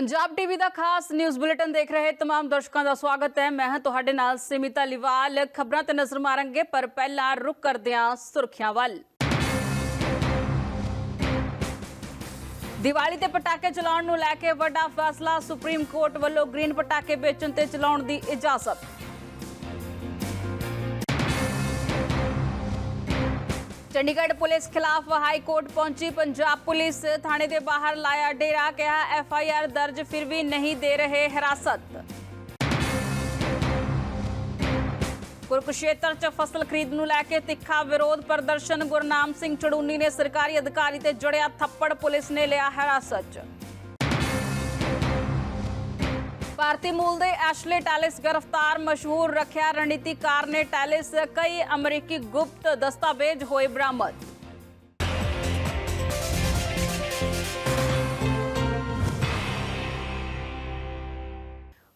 Punjab TV ਦਾ ਖਾਸ news bulletin ਦੇਖ ਰਹੇ तमाम ਦਰਸ਼ਕਾਂ ਦਾ ਸਵਾਗਤ ਹੈ ਮੈਂ ਹਾਂ ਤੁਹਾਡੇ ਨਾਲ ਸਿਮਿਤਾ ਲਿਵਾਲ ਖਬਰਾਂ ਤੇ ਨਜ਼ਰ ਮਾਰਾਂਗੇ ਪਰ ਪਹਿਲਾਂ ਰੁਕ ਕਰਦੇ ਹਾਂ ਸੁਰਖੀਆਂ ਵੱਲ ਦੀਵਾਲੀ ਤੇ ਪਟਾਕੇ ਚਲਾਉਣ ਨੂੰ ਲੈ ਕੇ ਵੱਡਾ ਫੈਸਲਾ ਸੁਪਰੀਮ ਕੋਰਟ ਵੱਲੋਂ ਗ੍ਰੀਨ ਪਟਾਕੇ ਵੇਚਣ ਤੇ ਚਲਾਉਣ ਦੀ ਇਜਾਜ਼ਤ ਚੰਡੀਗੜ੍ਹ ਪੁਲਿਸ ਖਿਲਾਫ ਹਾਈ ਕੋਰਟ ਪਹੁੰਚੀ। ਪੰਜਾਬ ਪੁਲਿਸ ਥਾਣੇ ਦੇ ਬਾਹਰ ਲਾਇਆ ਡੇਰਾ, ਕਿਹਾ ਐਫ ਆਈ ਆਰ ਦਰਜ ਫਿਰ ਵੀ ਨਹੀਂ ਦੇ ਰਹੇ ਹਿਰਾਸਤ। ਕੁਰਕਸ਼ੇਤਰ ਚ ਫਸਲ ਖਰੀਦ ਨੂੰ ਲੈ ਕੇ ਤਿੱਖਾ ਵਿਰੋਧ ਪ੍ਰਦਰਸ਼ਨ। ਗੁਰਨਾਮ ਸਿੰਘ ਚੜੂਨੀ ਨੇ ਸਰਕਾਰੀ ਅਧਿਕਾਰੀ ਤੇ ਜੜਿਆ ਥੱਪੜ ਪੁਲਿਸ ਨੇ ਲਿਆ ਹਿਰਾਸਤ ਚ। ਭਾਰਤੀ ਮੂਲ ਦੇ ਐਸ਼ਲੇ ਟੈਲਿਸ ਗ੍ਰਿਫਤਾਰ, ਮਸ਼ਹੂਰ ਰੱਖਿਆ ਰਣਨੀਤੀਕਾਰ ਨੇ ਟੈਲਿਸ, ਕਈ ਅਮਰੀਕੀ ਗੁਪਤ ਦਸਤਾਵੇਜ਼ ਹੋਏ ਬਰਾਮਦ।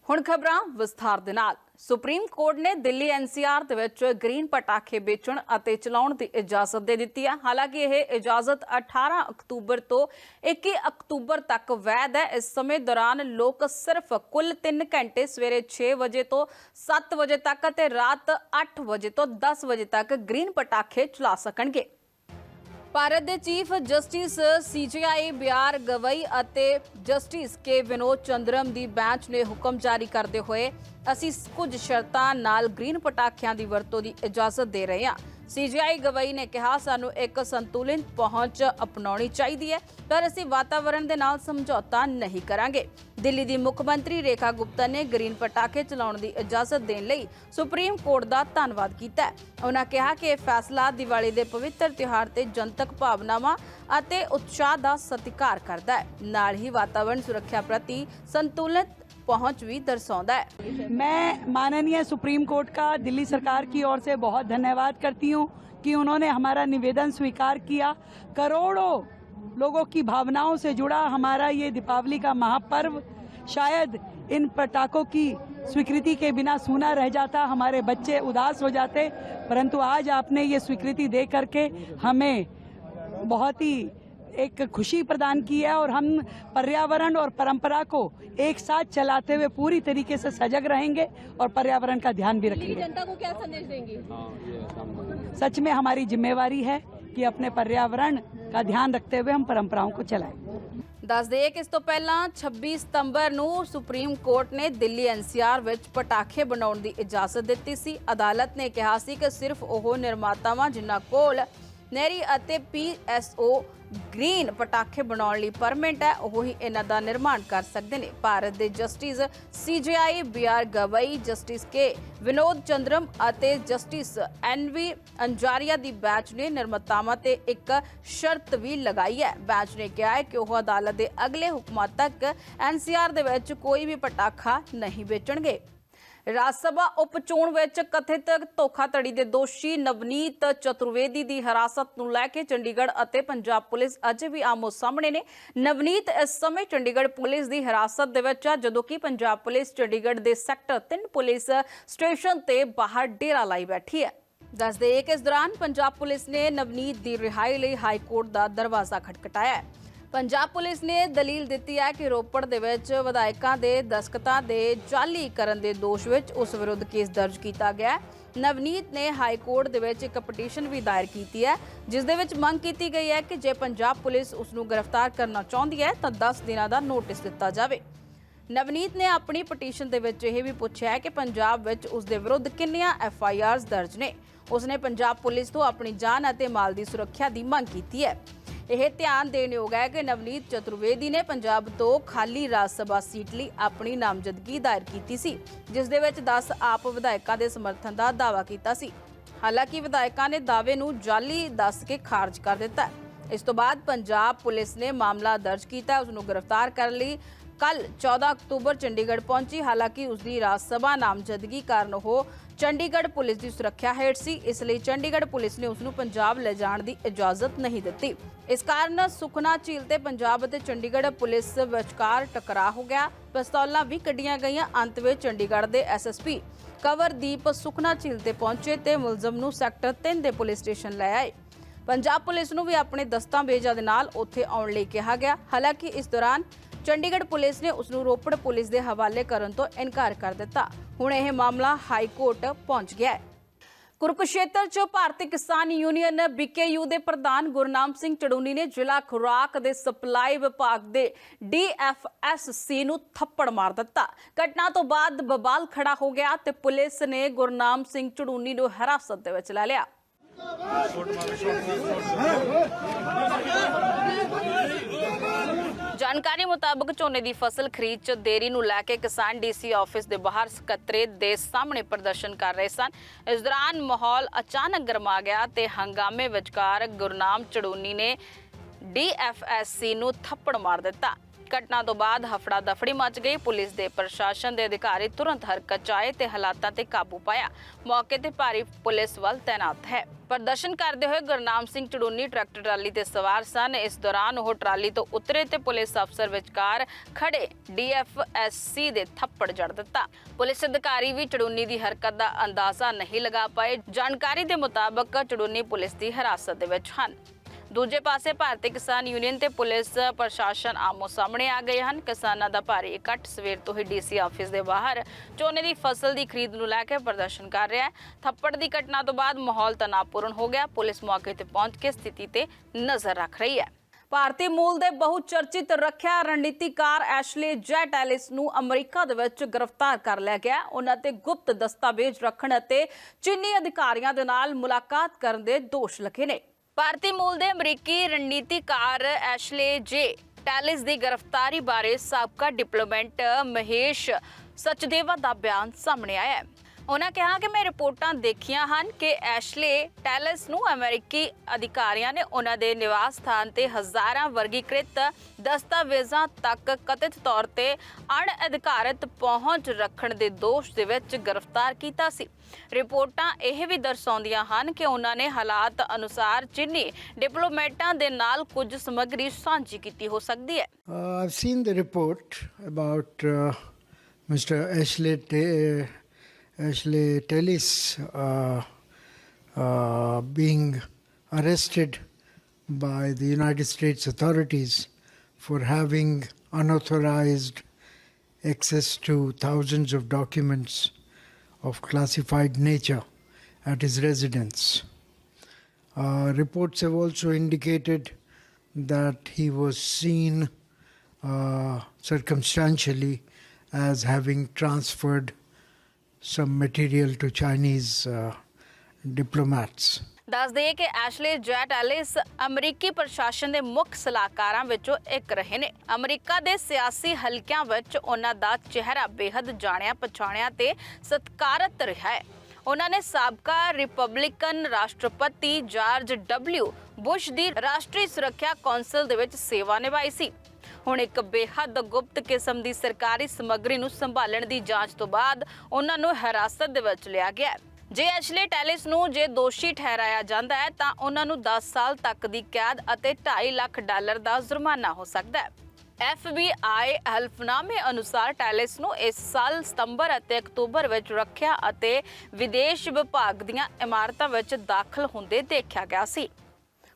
ਹੁਣ ਖਬਰਾਂ ਵਿਸਥਾਰ ਦੇ ਨਾਲ। ਸੁਪਰੀਮ ਕੋਰਟ ਨੇ ਦਿੱਲੀ ਐਨਸੀਆਰ ਦੇ ਵਿੱਚ ਗ੍ਰੀਨ ਪਟਾਕੇ ਵੇਚਣ ਅਤੇ ਚਲਾਉਣ ਦੀ ਇਜਾਜ਼ਤ ਦੇ ਦਿੱਤੀ ਹੈ। ਹਾਲਾਂਕਿ ਇਹ ਇਜਾਜ਼ਤ 18 ਅਕਤੂਬਰ ਤੋਂ 21 ਅਕਤੂਬਰ ਤੱਕ ਵੈਧ ਹੈ। ਇਸ ਸਮੇਂ ਦੌਰਾਨ ਲੋਕ ਸਿਰਫ ਕੁੱਲ 3 ਘੰਟੇ ਸਵੇਰੇ 6 ਵਜੇ ਤੋਂ 7 ਵਜੇ ਤੱਕ ਅਤੇ ਰਾਤ 8 ਵਜੇ ਤੋਂ 10 ਵਜੇ ਤੱਕ ਗ੍ਰੀਨ ਪਟਾਕੇ ਚਲਾ ਸਕਣਗੇ। ਭਾਰਤ ਦੇ chief justice CJI B R Gavai ਅਤੇ ਜਸਟਿਸ ਕੇ ਵਿਨੋਦ ਚੰਦਰਮ ਦੀ ਬੈਂਚ ਨੇ ਹੁਕਮ ਜਾਰੀ ਕਰਦੇ ਹੋਏ ਅਸੀਂ ਕੁਝ ਸ਼ਰਤਾਂ ਨਾਲ ਗ੍ਰੀਨ ਪਟਾਕਿਆਂ ਦੀ ਵਰਤੋਂ ਦੀ ਇਜਾਜ਼ਤ ਦੇ ਰਹੇ ਹਾਂ। ਸੀਜੀਆਈ ਗਵਈ ਨੇ ਕਿਹਾ, ਸਾਨੂੰ ਇੱਕ ਸੰਤੁਲਿਤ ਪਹੁੰਚ ਅਪਣਾਉਣੀ ਚਾਹੀਦੀ ਹੈ, ਪਰ ਅਸੀਂ ਵਾਤਾਵਰਣ ਦੇ ਨਾਲ ਸਮਝੌਤਾ ਨਹੀਂ ਕਰਾਂਗੇ। ਦਿੱਲੀ ਦੀ ਮੁੱਖ ਮੰਤਰੀ ਰੇਖਾ ਗੁਪਤਾ ਨੇ ਗ੍ਰੀਨ ਪਟਾਕੇ ਚਲਾਉਣ ਦੀ ਇਜਾਜ਼ਤ ਦੇਣ ਲਈ ਸੁਪਰੀਮ ਕੋਰਟ ਦਾ ਧੰਨਵਾਦ ਕੀਤਾ ਉਹਨਾਂ ਕਿਹਾ ਕਿ ਇਹ ਫੈਸਲਾ ਦੀਵਾਲੀ ਦੇ ਪਵਿੱਤਰ ਤਿਉਹਾਰ ਤੇ ਜਨਤਕ ਭਾਵਨਾਵਾਂ ਅਤੇ ਉਤਸ਼ਾਹ ਦਾ ਸਤਿਕਾਰ ਕਰਦਾ ਹੈ। ਨਾਲ ਹੀ ਵਾਤਾਵਰਣ ਸੁਰੱਖਿਆ ਪ੍ਰਤੀ ਸੰਤੁਲਿਤ ਪਹੁੰਚ ਵੀ ਦਰਸਾਉਂਦਾ ਹੈ मैं माननीय सुप्रीम कोर्ट का दिल्ली सरकार की ओर से बहुत धन्यवाद करती हूँ कि उन्होंने हमारा निवेदन स्वीकार किया करोड़ों लोगों की भावनाओं से जुड़ा हमारा ये दीपावली का महापर्व शायद इन पटाखों की स्वीकृति के बिना सूना रह जाता हमारे बच्चे उदास हो जाते परंतु आज आपने ये स्वीकृति दे करके हमें बहुत ही एक खुशी प्रदान की है और हम पर्यावरण और परंपरा को एक साथ चलाते हुए पूरी तरीके से सजग रहेंगे और पर्यावरण का ध्यान भी रखेंगे जनता को क्या संदेश देंगी सच में हमारी जिम्मेवारी है कि अपने पर्यावरण का ध्यान रखते हुए हम परंपराओं को चलाएं ਦੱਸ ਦਈਏ ਕਿ ਇਸ ਤੋਂ ਪਹਿਲਾਂ 26 ਸਤੰਬਰ ਨੂੰ ਸੁਪਰੀਮ ਕੋਰਟ ਨੇ ਦਿੱਲੀ ਐਨਸੀਆਰ ਵਿੱਚ ਪਟਾਕੇ ਬਣਾਉਣ ਦੀ ਇਜਾਜ਼ਤ ਦਿੱਤੀ ਸੀ ਅਦਾਲਤ ਨੇ ਕਿਹਾ ਸੀ ਕਿ ਸਿਰਫ ਉਹ ਨਿਰਮਾਤਾਵਾਂ ਜਿਨ੍ਹਾਂ ਕੋਲ ਨਹਿਰੀ ਅਤੇ ਪੀਐਸਓ ਗ੍ਰੀਨ ਪਟਾਕੇ ਬਣਾਉਣ ਲਈ ਪਰਮਿਟ ਹੈ, ਉਹ ਹੀ ਇਹਨਾਂ ਦਾ ਨਿਰਮਾਣ ਕਰ ਸਕਦੇ ਨੇ। ਭਾਰਤ ਦੇ justice CJI B R Gavai, justice K Vinod Chandran ਅਤੇ ਜਸਟਿਸ ਐਨਵੀ ਅੰਜਾਰੀਆ ਦੀ ਬੈਂਚ ਨੇ ਨਿਰਮਾਤਾਵਾਂ ਤੇ ਇੱਕ ਸ਼ਰਤ ਵੀ ਲਗਾਈ ਹੈ। ਬੈਂਚ ਨੇ ਕਿਹਾ ਹੈ ਕਿ ਉਹ ਅਦਾਲਤ ਦੇ ਅਗਲੇ ਹੁਕਮਾਂ ਤੱਕ ਐਨਸੀਆਰ ਦੇ ਵਿੱਚ ਕੋਈ ਵੀ ਪਟਾਖਾ ਨਹੀਂ ਵੇਚਣਗੇ। ਰਾਜ ਸਭਾ ਉਪ ਚੋਣ ਵਿੱਚ ਕਥਿਤ ਧੋਖਾਧੜੀ ਦੇ ਦੋਸ਼ੀ ਨਵਨੀਤ ਚਤੁਰਵੇਦੀ ਦੀ ਹਿਰਾਸਤ ਨੂੰ ਲੈ ਕੇ ਚੰਡੀਗੜ੍ਹ ਅਤੇ ਪੰਜਾਬ ਪੁਲਿਸ ਅਜੇ ਵੀ ਆਮੋ ਸਾਹਮਣੇ ਨੇ। ਨਵਨੀਤ ਇਸ ਸਮੇਂ ਚੰਡੀਗੜ੍ਹ ਪੁਲਿਸ ਦੀ ਹਿਰਾਸਤ ਦੇ ਵਿੱਚ ਆ, ਜਦੋਂ ਕਿ ਪੰਜਾਬ ਪੁਲਿਸ ਚੰਡੀਗੜ੍ਹ ਦੇ ਸੈਕਟਰ 3 ਪੁਲਿਸ ਸਟੇਸ਼ਨ ਤੇ ਬਾਹਰ ਡੇਰਾ ਲਾਈ ਬੈਠੀ ਹੈ। ਦੱਸ ਦੇਈਏ ਕਿ ਇਸ ਦੌਰਾਨ ਪੰਜਾਬ ਪੁਲਿਸ ਨੇ ਨਵਨੀਤ ਦੀ ਰਿਹਾਈ ਲਈ ਹਾਈ ਕੋਰਟ ਦਾ ਦਰਵਾਜ਼ਾ ਖਟਖਟਾਇਆ ਹੈ। ਪੰਜਾਬ ਪੁਲਿਸ ਨੇ ਦਲੀਲ ਦਿੱਤੀ ਹੈ ਕਿ ਰੋਪੜ ਦੇ ਵਿੱਚ ਵਿਧਾਇਕਾਂ ਦੇ ਦਸਕਤਾਂ ਦੇ ਜਾਲੀਕਰਨ ਦੇ ਦੋਸ਼ ਵਿੱਚ ਉਸ ਵਿਰੁੱਧ ਕੇਸ ਦਰਜ ਕੀਤਾ ਗਿਆ ਹੈ। ਨਵਨੀਤ ਨੇ ਹਾਈ ਕੋਰਟ ਦੇ ਵਿੱਚ ਇੱਕ ਪਟੀਸ਼ਨ ਵੀ ਦਾਇਰ ਕੀਤੀ ਹੈ, ਜਿਸ ਦੇ ਵਿੱਚ ਮੰਗ ਕੀਤੀ ਗਈ ਹੈ ਕਿ ਜੇ ਪੰਜਾਬ ਪੁਲਿਸ ਉਸ ਨੂੰ ਗ੍ਰਿਫਤਾਰ ਕਰਨਾ ਚਾਹੁੰਦੀ ਹੈ, ਤਾਂ 10 ਦਿਨਾਂ ਦਾ ਨੋਟਿਸ ਦਿੱਤਾ ਜਾਵੇ। ਨਵਨੀਤ ਨੇ ਆਪਣੀ ਪਟੀਸ਼ਨ ਦੇ ਵਿੱਚ ਇਹ ਵੀ ਪੁੱਛਿਆ ਹੈ ਕਿ ਪੰਜਾਬ ਵਿੱਚ ਉਸ ਦੇ ਵਿਰੁੱਧ ਕਿੰਨੀਆਂ ਐਫ ਆਈ ਆਰਸ ਦਰਜ ਨੇ। ਉਸਨੇ ਪੰਜਾਬ ਪੁਲਿਸ ਤੋਂ ਆਪਣੀ ਜਾਨ ਅਤੇ ਮਾਲ ਦੀ ਸੁਰੱਖਿਆ ਦੀ ਮੰਗ ਕੀਤੀ ਹੈ। ਇਹ ਧਿਆਨ ਦੇਣ ਯੋਗ ਹੈ ਕਿ ਨਵਨੀਤ ਚਤੁਰਵੇਦੀ ਨੇ ਪੰਜਾਬ ਤੋਂ ਖਾਲੀ ਰਾਜ ਸਭਾ ਸੀਟ ਲਈ ਆਪਣੀ ਨਾਮਜ਼ਦਗੀ ਦਾਇਰ ਕੀਤੀ ਸੀ, ਜਿਸ ਦੇ ਵਿੱਚ 10 ਆਪ ਵਿਧਾਇਕਾਂ ਦੇ ਸਮਰਥਨ ਦਾ ਦਾਅਵਾ ਕੀਤਾ ਸੀ। ਹਾਲਾਂਕਿ ਵਿਧਾਇਕਾਂ ਨੇ ਦਾਅਵੇ ਨੂੰ ਜਾਲੀ ਦੱਸ ਕੇ ਖਾਰਜ ਕਰ ਦਿੱਤਾ ਇਸ ਤੋਂ ਬਾਅਦ ਪੰਜਾਬ ਪੁਲਿਸ ਨੇ ਮਾਮਲਾ ਦਰਜ ਕੀਤਾ ਉਸ ਨੂੰ ਗ੍ਰਿਫਤਾਰ ਕਰਨ ਲਈ ਕੱਲ 14 ਅਕਤੂਬਰ ਚੰਡੀਗੜ੍ਹ ਪਹੁੰਚੀ। ਹਾਲਾਂਕਿ ਉਸ ਦੀ ਰਾਜ ਸਭਾ ਨਾਮਜ਼ਦਗੀ ਕਾਰਨ ਉਹ ਚੰਡੀਗੜ੍ਹ ਪੁਲਿਸ ਦੀ ਸੁਰੱਖਿਆ ਹੇਠ ਸੀ, ਇਸ ਲਈ ਚੰਡੀਗੜ੍ਹ ਪੁਲਿਸ ਨੇ ਉਸ ਨੂੰ ਪੰਜਾਬ ਲੈ ਜਾਣ ਦੀ ਇਜਾਜ਼ਤ ਨਹੀਂ ਦਿੱਤੀ। ਇਸ ਕਾਰਨ ਸੁਖਨਾ ਝੀਲ ਤੇ ਪੰਜਾਬ ਅਤੇ ਚੰਡੀਗੜ੍ਹ ਪੁਲਿਸ ਵਿਚਕਾਰ ਟਕਰਾਅ ਹੋ ਗਿਆ। ਪਿਸਤੌਲਾਂ ਵੀ ਕੱਢੀਆਂ ਗਈਆਂ, ਅੰਤ ਵਿੱਚ ਚੰਡੀਗੜ੍ਹ ਦੇ ਐਸਐਸਪੀ ਕਵਰਦੀਪ ਸੁਖਨਾ ਝੀਲ ਤੇ ਪਹੁੰਚੇ ਤੇ ਮੁਲਜ਼ਮ ਨੂੰ ਸੈਕਟਰ 3 ਦੇ ਪੁਲਿਸ ਸਟੇਸ਼ਨ ਲੈ ਆਏ। ਪੰਜਾਬ ਪੁਲਿਸ ਨੂੰ ਵੀ ਆਪਣੇ ਦਸਤਾਵੇਜ਼ਾਂ ਦੇ ਨਾਲ ਉੱਥੇ ਆਉਣ ਲਈ ਕਿਹਾ ਗਿਆ। ਹਾਲਾਂਕਿ ਇਸ ਦੌਰਾਨ ਚੰਡੀਗੜ੍ਹ ਪੁਲਿਸ ਨੇ ਉਸ ਨੂੰ ਰੋਪੜ ਪੁਲਿਸ ਦੇ ਹਵਾਲੇ ਕਰਨ ਤੋਂ ਇਨਕਾਰ ਕਰ ਦਿੱਤਾ। ਹੁਣ ਇਹ ਮਾਮਲਾ ਹਾਈ ਕੋਰਟ ਪਹੁੰਚ ਗਿਆ ਹੈ। ਕੁਰਕਸ਼ੇਤਰ ਚ ਭਾਰਤੀ ਕਿਸਾਨ ਯੂਨੀਅਨ ਬੀਕੇਯੂ ਦੇ ਪ੍ਰਧਾਨ ਗੁਰਨਾਮ ਸਿੰਘ ਚੜੂਨੀ ਨੇ ਜ਼ਿਲ੍ਹਾ ਖੁਰਾਕ ਦੇ ਸਪਲਾਈ ਵਿਭਾਗ ਦੇ ਡੀਐਫਐਸਸੀ ਨੂੰ ਥੱਪੜ ਮਾਰ ਦਿੱਤਾ। ਘਟਨਾ ਤੋਂ ਬਾਅਦ ਬਬਾਲ ਖੜਾ ਹੋ ਗਿਆ ਤੇ ਪੁਲਿਸ ਨੇ ਗੁਰਨਾਮ ਸਿੰਘ ਚੜੂਨੀ ਨੂੰ ਹਿਰਾਸਤ ਦੇ ਵਿੱਚ ਲੈ ਲਿਆ। ਜਾਣਕਾਰੀ ਮੁਤਾਬਕ ਝੋਨੇ ਦੀ ਫਸਲ ਖਰੀਦ 'ਚ ਦੇਰੀ ਨੂੰ ਲੈ ਕੇ ਕਿਸਾਨ ਡੀਸੀ ਆਫਿਸ ਦੇ ਬਾਹਰ ਸਕੱਤਰੇਤ ਦੇ ਸਾਹਮਣੇ ਪ੍ਰਦਰਸ਼ਨ ਕਰ ਰਹੇ ਸਨ। ਇਸ ਦੌਰਾਨ ਮਾਹੌਲ ਅਚਾਨਕ ਗਰਮਾ ਗਿਆ ਤੇ ਹੰਗਾਮੇ ਵਿਚਕਾਰ ਗੁਰਨਾਮ ਚੜੂਨੀ ਨੇ ਡੀਐਫਐਸਸੀ ਨੂੰ ਥੱਪੜ ਮਾਰ ਦਿੱਤਾ। ਘਟਨਾ ਤੋਂ ਬਾਅਦ ਹਫੜਾ ਦਫੜੀ ਮਚ ਗਈ। ਪੁਲਿਸ ਦੇ ਪ੍ਰਸ਼ਾਸਨ ਦੇ ਅਧਿਕਾਰੀ ਤੁਰੰਤ ਹਰਕਤ 'ਚ ਆਏ ਤੇ ਹਾਲਾਤਾਂ ਤੇ ਕਾਬੂ ਪਾਇਆ। ਮੌਕੇ ਤੇ ਭਾਰੀ ਪੁਲਿਸ ਵੱਲ ਤਾਇਨਾਤ ਹੈ। ਪ੍ਰਦਰਸ਼ਨ ਕਰਦੇ ਹੋਏ ਗੁਰਨਾਮ ਸਿੰਘ ਚੜੂਨੀ ਟਰੈਕਟਰ ਟਰਾਲੀ ਤੇ ਸਵਾਰ ਸਨ। ਇਸ ਦੌਰਾਨ ਉਹ ਟਰਾਲੀ ਤੋਂ ਉਤਰੇ ਤੇ ਪੁਲਿਸ ਅਫਸਰ ਵਿਚਕਾਰ ਖੜੇ ਡੀਐਫਐਸਸੀ ਦੇ ਥੱਪੜ ਜੜ ਦਿੱਤਾ। ਪੁਲਿਸ ਅਧਿਕਾਰੀ ਵੀ ਚੜੂਨੀ ਦੀ ਹਰਕਤ ਦਾ ਅੰਦਾਜ਼ਾ ਨਹੀਂ ਲਗਾ ਪਾਏ। ਜਾਣਕਾਰੀ ਦੇ ਮੁਤਾਬਕ ਚੜੂਨੀ ਪੁਲਿਸ ਦੀ ਹਿਰਾਸਤ ਦੇ ਵਿੱਚ ਹਨ। ਦੂਜੇ ਪਾਸੇ ਭਾਰਤੀ ਕਿਸਾਨ ਯੂਨੀਅਨ ਤੇ ਪੁਲਿਸ ਪ੍ਰਸ਼ਾਸਨ ਆਮੋ ਸਾਹਮਣੇ ਆ ਗਏ ਹਨ। ਕਿਸਾਨਾਂ ਦਾ ਭਾਰੀ ਇਕੱਠ ਸਵੇਰ ਤੋਂ ਹੀ ਡੀਸੀ ਆਫਿਸ ਦੇ ਬਾਹਰ ਝੋਨੇ ਦੀ ਫਸਲ ਦੀ ਖਰੀਦ ਨੂੰ ਲੈ ਕੇ ਪ੍ਰਦਰਸ਼ਨ ਕਰ ਰਿਹਾ ਹੈ। ਥੱਪੜ ਦੀ ਘਟਨਾ ਤੋਂ ਬਾਅਦ ਮਾਹੌਲ ਤਣਾਅਪੂਰਨ ਹੋ ਗਿਆ। ਪੁਲਿਸ ਮੌਕੇ ਤੇ ਪਹੁੰਚ ਕੇ ਸਥਿਤੀ ਤੇ ਨਜ਼ਰ ਰੱਖ ਰਹੀ ਹੈ। ਭਾਰਤੀ ਮੂਲ ਦੇ ਬਹੁ ਚਰਚਿਤ ਰੱਖਿਆ ਰਣਨੀਤੀਕਾਰ ਐਸ਼ਲੇ ਜੈਟ ਐਲਿਸ ਨੂੰ ਅਮਰੀਕਾ ਦੇ ਵਿੱਚ ਗ੍ਰਿਫਤਾਰ ਕਰ ਲਿਆ ਗਿਆ ਉਹਨਾਂ ਤੇ ਗੁਪਤ ਦਸਤਾਵੇਜ਼ ਰੱਖਣ ਅਤੇ ਚੀਨੀ ਅਧਿਕਾਰੀਆਂ ਦੇ ਨਾਲ ਮੁਲਾਕਾਤ ਕਰਨ ਦੇ ਦੋਸ਼ ਲੱਗੇ ਨੇ। ਭਾਰਤੀ ਮੂਲ ਦੇ ਅਮਰੀਕੀ ਰਣਨੀਤੀਕਾਰ ਐਸ਼ਲੇ ਜੇ ਟੈਲਿਸ ਦੀ ਗ੍ਰਿਫਤਾਰੀ ਬਾਰੇ ਸਾਬਕਾ ਡਿਪਲੋਮੈਂਟ ਮਹੇਸ਼ ਸਚਦੇਵਾ ਦਾ ਬਿਆਨ ਸਾਹਮਣੇ ਆਇਆ ਹੈ। ਉਹਨਾਂ ਕਿਹਾ ਕਿ ਮੈਂ ਰਿਪੋਰਟਾਂ ਦੇਖੀਆਂ ਹਨ ਕਿ ਐਸ਼ਲੇ ਟੈਲਸ ਨੂੰ ਅਮਰੀਕੀ ਅਧਿਕਾਰੀਆਂ ਨੇ ਉਹਨਾਂ ਦੇ ਨਿਵਾਸ ਸਥਾਨ ਤੇ ਹਜ਼ਾਰਾਂ ਵਰਗੀਕ੍ਰਿਤ ਦਸਤਾਵੇਜ਼ਾਂ ਤੱਕ ਕਥਿਤ ਤੌਰ ਤੇ ਅਣਅਧਿਕਾਰਤ ਪਹੁੰਚ ਰੱਖਣ ਦੇ ਦੋਸ਼ ਦੇ ਵਿੱਚ ਗ੍ਰਿਫਤਾਰ ਕੀਤਾ ਸੀ। ਰਿਪੋਰਟਾਂ ਇਹ ਵੀ ਦਰਸਾਉਂਦੀਆਂ ਹਨ ਕਿ ਉਹਨਾਂ ਨੇ ਹਾਲਾਤ ਅਨੁਸਾਰ ਚੀਨੀ ਡਿਪਲੋਮੈਟਾਂ ਦੇ ਨਾਲ ਕੁਝ ਸਮੱਗਰੀ ਸਾਂਝੀ ਕੀਤੀ ਹੋ ਸਕਦੀ ਹੈ। Uh, I've seen the report about uh, Ashley, Te- Tellis uh, uh, being arrested by the United States authorities for having unauthorized access to thousands of documents of classified nature at his residence. Uh, reports have also indicated that he was seen uh, circumstantially as having transferred some material to Chinese uh, diplomats. ਦੱਸ ਦਈਏ ਕਿ Ashley J Alice ਅਮਰੀਕੀ ਪ੍ਰਸ਼ਾਸਨ ਦੇ ਮੁੱਖ ਸਲਾਹਕਾਰਾਂ ਵਿੱਚੋਂ ਇੱਕ ਰਹੇ ਨੇ। ਅਮਰੀਕਾ ਦੇ ਸਿਆਸੀ ਹਲਕਿਆਂ ਵਿੱਚ ਉਹਨਾਂ ਦਾ ਚਿਹਰਾ ਬੇहद ਜਾਣਿਆ ਪਛਾਣਿਆ ਤੇ ਸਤਿਕਾਰਤ ਰਿਹਾ ਹੈ। ਉਹਨਾਂ ਨੇ ਸਾਬਕਾ ਰਿਪਬਲਿਕਨ ਰਾਸ਼ਟਰਪਤੀ ਜਾਰਜ ਡਬਲਿਊ ਬੁਸ਼ ਦੀ ਰਾਸ਼ਟਰੀ ਸੁਰੱਖਿਆ ਕੌਂਸਲ ਦੇ ਵਿੱਚ ਸੇਵਾ ਨਿਭਾਈ ਸੀ। ਹੁਣ ਇੱਕ ਬੇਹੱਦ ਗੁਪਤ ਕਿਸਮ ਦੀ ਸਰਕਾਰੀ ਸਮੱਗਰੀ ਨੂੰ ਸੰਭਾਲਣ ਦੀ ਜਾਂਚ ਤੋਂ ਬਾਅਦ ਉਹਨਾਂ ਨੂੰ ਹਿਰਾਸਤ ਦੇ ਵਿੱਚ ਲਿਆ ਗਿਆ ਹੈ। ਜੇ ਐਸ਼ਲੇ ਟੈਲਿਸ ਨੂੰ ਜੇ ਦੋਸ਼ੀ ਠਹਿਰਾਇਆ ਜਾਂਦਾ ਹੈ, ਤਾਂ ਉਹਨਾਂ ਨੂੰ 10 ਸਾਲ ਤੱਕ ਦੀ ਕੈਦ ਅਤੇ 2.5 ਲੱਖ ਡਾਲਰ ਦਾ ਜੁਰਮਾਨਾ ਹੋ ਸਕਦਾ ਹੈ। FBI ਹਲਫਨਾਮੇ ਅਨੁਸਾਰ ਟੈਲਿਸ ਨੂੰ ਇਸ ਸਾਲ ਸਤੰਬਰ ਅਤੇ ਅਕਤੂਬਰ ਵਿੱਚ ਰੱਖਿਆ ਅਤੇ ਵਿਦੇਸ਼ ਵਿਭਾਗ ਦੀਆਂ ਇਮਾਰਤਾਂ ਵਿੱਚ ਦਾਖਲ ਹੁੰਦੇ ਦੇਖਿਆ ਗਿਆ ਸੀ।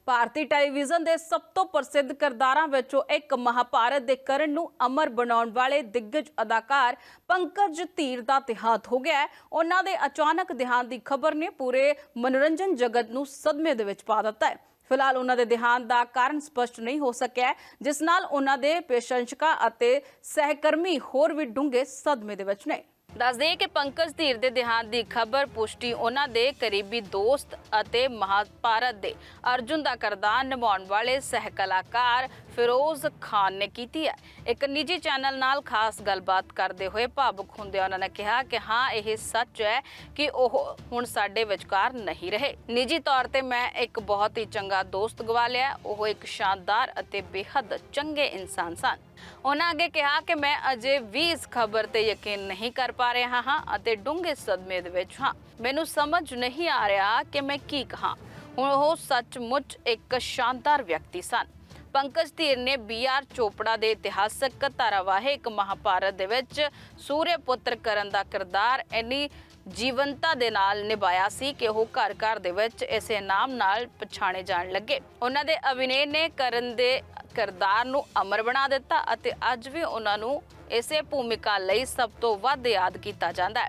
ਭਾਰਤੀ ਟੈਲੀਵਿਜ਼ਨ ਦੇ ਸਭ ਤੋਂ ਪ੍ਰਸਿੱਧ ਕਿਰਦਾਰਾਂ ਵਿੱਚੋਂ ਇੱਕ ਮਹਾਭਾਰਤ ਦੇ ਕਰਨ ਨੂੰ ਅਮਰ ਬਣਾਉਣ ਵਾਲੇ ਦਿੱਗਜ ਅਦਾਕਾਰ ਪੰਕਜ ਧੀਰ ਦਾ ਦੇਹਾਂਤ ਹੋ ਗਿਆ ਹੈ। ਉਹਨਾਂ ਦੇ ਅਚਾਨਕ ਦੇਹਾਂਤ ਦੀ ਖਬਰ ਨੇ ਪੂਰੇ ਮਨੋਰੰਜਨ ਜਗਤ ਨੂੰ ਸਦਮੇ ਦੇ ਵਿੱਚ ਪਾ ਦਿੱਤਾ ਹੈ। ਫਿਲਹਾਲ ਉਹਨਾਂ ਦੇ ਦੇਹਾਂਤ ਦਾ ਕਾਰਨ ਸਪਸ਼ਟ ਨਹੀਂ ਹੋ ਸਕਿਆ ਜਿਸ ਨਾਲ ਉਹਨਾਂ ਦੇ ਪ੍ਰਸ਼ੰਸਕਾਂ ਅਤੇ ਸਹਿਕਰਮੀ ਹੋਰ ਵੀ ਡੂੰਘੇ ਸਦਮੇ ਦੇ ਵਿੱਚ ਨੇ। ਦੱਸਦੇ ਕਿ ਪੰਕਜ ਧੀਰ ਦੇ ਦੇਹਾਂਤ ਦੀ ਖਬਰ ਪੁਸ਼ਟੀ ਉਹਨਾਂ ਦੇ ਕਰੀਬੀ ਦੋਸਤ ਅਤੇ ਮਹਾਭਾਰਤ ਦੇ ਅਰਜੁਨ ਦਾ ਕਰਦਾਰ ਨਿਭਾਉਣ ਵਾਲੇ ਸਹਿ ਕਲਾਕਾਰ ਫਿਰੋਜ਼ ਖਾਨ ਨੇ ਕੀਤੀ ਹੈ। ਇੱਕ ਨਿੱਜੀ ਚੈਨਲ ਨਾਲ ਖਾਸ ਗੱਲਬਾਤ ਕਰਦੇ ਹੋਏ ਭਾਵੁਕ ਹੁੰਦਿਆਂ ਉਹਨਾਂ ਨੇ ਕਿਹਾ ਕਿ ਹਾਂ, ਇਹ ਸੱਚ ਹੈ ਕਿ ਉਹ ਹੁਣ ਸਾਡੇ ਵਿਚਕਾਰ ਨਹੀਂ ਰਹੇ। ਨਿੱਜੀ ਤੌਰ ਤੇ ਮੈਂ ਇੱਕ ਬਹੁਤ ਹੀ ਚੰਗਾ ਦੋਸਤ ਗਵਾ ਲਿਆ। ਉਹ ਇੱਕ ਸ਼ਾਨਦਾਰ ਅਤੇ ਬੇਹੱਦ ਚੰਗੇ ਇਨਸਾਨ ਸਨ। ਉਹਨਾਂ ਅੱਗੇ ਕਿਹਾ ਕਿ ਮੈਂ ਅਜੇ ਵੀ ਇਸ ਖਬਰ ਤੇ ਯਕੀਨ ਨਹੀਂ ਕਰ ਪਾ ਰਿਹਾ ਹਾਂ ਅਤੇ ਡੂੰਘੇ ਸਦਮੇ ਦੇ ਵਿੱਚ ਹਾਂ। ਮੈਨੂੰ ਸਮਝ ਨਹੀਂ ਆ ਰਿਹਾ ਕਿ ਮੈਂ ਕੀ ਕਹਾ। ਹੁਣ ਉਹ ਸੱਚਮੁੱਚ ਇੱਕ ਸ਼ਾਨਦਾਰ ਵਿਅਕਤੀ ਸਨ। ਪੰਕਜ ਧੀਰ ਨੇ ਬੀ ਆਰ ਚੋਪੜਾ ਦੇ ਇਤਿਹਾਸਕ ਧਾਰਾਵਾਹਿਕ ਮਹਾਭਾਰਤ ਦੇ ਵਿੱਚ ਸੂਰਯ ਪੁੱਤਰ ਕਰਨ ਦਾ ਕਿਰਦਾਰ ਇੰਨੀ ਜੀਵਨਤਾ ਦੇ ਨਾਲ ਨਿਭਾਇਆ ਸੀ ਕਿ ਉਹ ਘਰ ਘਰ ਦੇ ਵਿੱਚ ਇਸੇ ਨਾਮ ਨਾਲ ਪਛਾਣੇ ਜਾਣ ਲੱਗੇ। ਉਹਨਾਂ ਦੇ ਅਭਿਨੇ ਨੇ ਕਰਨ ਦੇ ਕਿਰਦਾਰ ਨੂੰ ਅਮਰ ਬਣਾ ਦਿੱਤਾ ਅਤੇ ਅੱਜ ਵੀ ਉਹਨਾਂ ਨੂੰ ਇਸੇ ਭੂਮਿਕਾ ਲਈ ਸਭ ਤੋਂ ਵੱਧ ਯਾਦ ਕੀਤਾ ਜਾਂਦਾ ਹੈ।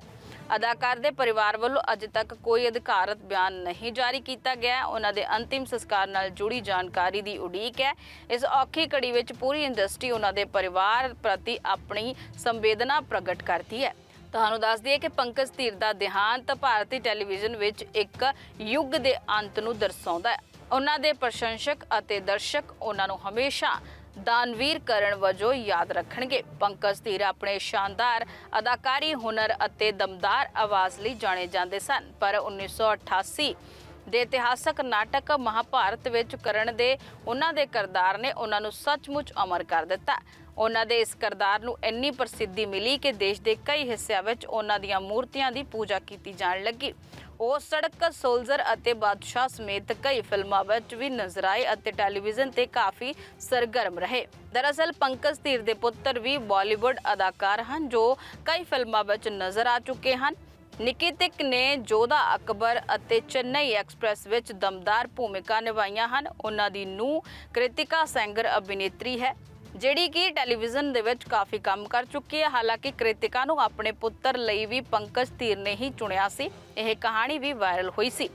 ਅਦਾਕਾਰ ਦੇ ਪਰਿਵਾਰ ਵੱਲੋਂ ਅਜੇ ਤੱਕ ਕੋਈ ਅਧਿਕਾਰਤ ਬਿਆਨ ਨਹੀਂ ਜਾਰੀ ਕੀਤਾ ਗਿਆ। ਉਹਨਾਂ ਦੇ ਅੰਤਿਮ ਸੰਸਕਾਰ ਨਾਲ ਜੁੜੀ ਜਾਣਕਾਰੀ ਦੀ ਉਡੀਕ ਹੈ। ਇਸ ਔਖੀ ਘੜੀ ਵਿੱਚ ਪੂਰੀ ਇੰਡਸਟਰੀ ਉਹਨਾਂ ਦੇ ਪਰਿਵਾਰ ਪ੍ਰਤੀ ਆਪਣੀ ਸੰਵੇਦਨਾ ਪ੍ਰਗਟ ਕਰਦੀ ਹੈ। ਤੁਹਾਨੂੰ ਦੱਸ ਦਈਏ ਕਿ ਪੰਕਜ ਧੀਰ ਦਾ ਦੇਹਾਂਤ ਭਾਰਤੀ ਟੈਲੀਵਿਜ਼ਨ ਵਿੱਚ ਇੱਕ ਯੁੱਗ ਦੇ ਅੰਤ ਨੂੰ ਦਰਸਾਉਂਦਾ ਹੈ। ਉਹਨਾਂ ਦੇ ਪ੍ਰਸ਼ੰਸਕ ਅਤੇ ਦਰਸ਼ਕ ਉਹਨਾਂ ਨੂੰ ਹਮੇਸ਼ਾ ਦਾਨਵੀਰ ਕਰਨ ਵਜੋਂ ਯਾਦ ਰੱਖਣਗੇ। ਪੰਕਜ ਧੀਰ ਆਪਣੇ ਸ਼ਾਨਦਾਰ ਅਦਾਕਾਰੀ, ਹੁਨਰ ਅਤੇ ਦਮਦਾਰ ਆਵਾਜ਼ ਲਈ ਜਾਣੇ ਜਾਂਦੇ ਸਨ, ਪਰ 1988 ਦੇ ਇਤਿਹਾਸਕ ਨਾਟਕ ਮਹਾਭਾਰਤ ਵਿੱਚ ਕਰਨ ਦੇ ਉਹਨਾਂ ਦੇ ਕਿਰਦਾਰ ਨੇ ਉਹਨਾਂ ਨੂੰ ਸੱਚਮੁੱਚ ਅਮਰ ਕਰ ਦਿੱਤਾ। ਉਹਨਾਂ ਦੇ ਇਸ ਕਿਰਦਾਰ ਨੂੰ ਇੰਨੀ ਪ੍ਰਸਿੱਧੀ ਮਿਲੀ ਕਿ ਦੇਸ਼ ਦੇ ਕਈ ਹਿੱਸਿਆਂ ਵਿੱਚ ਉਹਨਾਂ ਦੀਆਂ ਮੂਰਤੀਆਂ ਦੀ ਪੂਜਾ ਕੀਤੀ ਜਾਣ ਲੱਗੀ। ਉਹ ਸੜਕ, ਸੋਲਜਰ ਅਤੇ ਬਾਦਸ਼ਾਹ ਸਮੇਤ ਕਈ ਫਿਲਮਾਂ ਵਿੱਚ ਵੀ ਨਜ਼ਰ ਆਏ ਅਤੇ ਟੈਲੀਵਿਜ਼ਨ ਤੇ ਕਾਫੀ ਸਰਗਰਮ ਰਹੇ। ਦਰਅਸਲ, ਪੰਕਜ ਧੀਰ ਦੇ ਪੁੱਤਰ ਵੀ ਬਾਲੀਵੁੱਡ ਅਦਾਕਾਰ ਹਨ ਜੋ ਕਈ ਫਿਲਮਾਂ ਵਿੱਚ ਨਜ਼ਰ ਆ ਚੁੱਕੇ ਹਨ। ਨਿਕਿਤਿਕ ਨੇ ਜੋਧਾ ਅਕਬਰ ਅਤੇ ਚੇਨਈ ਐਕਸਪ੍ਰੈਸ ਵਿੱਚ ਦਮਦਾਰ ਭੂਮਿਕਾ ਨਿਭਾਈਆਂ ਹਨ। ਉਹਨਾਂ ਦੀ ਨੂੰ ਕ੍ਰਿਤਿਕਾ ਸੈਂਗਰ ਅਭਿਨੇਤਰੀ ਹੈ। ਜਿਹੜੀ ਕਿ ਟੈਲੀਵਿਜ਼ਨ ਦੇ ਵਿੱਚ ਕਾਫੀ ਕੰਮ ਕਰ ਚੁੱਕੀ ਹੈ। ਹਾਲਾਂਕਿ ਕ੍ਰਿਤਿਕਾ ਨੂੰ ਆਪਣੇ ਪੁੱਤਰ ਲਈ ਵੀ ਪੰਕਜ ਧੀਰ ਨੇ ਹੀ ਚੁਣਿਆ ਸੀ। ਇਹ ਕਹਾਣੀ ਵੀ ਵਾਇਰਲ ਹੋਈ ਸੀ।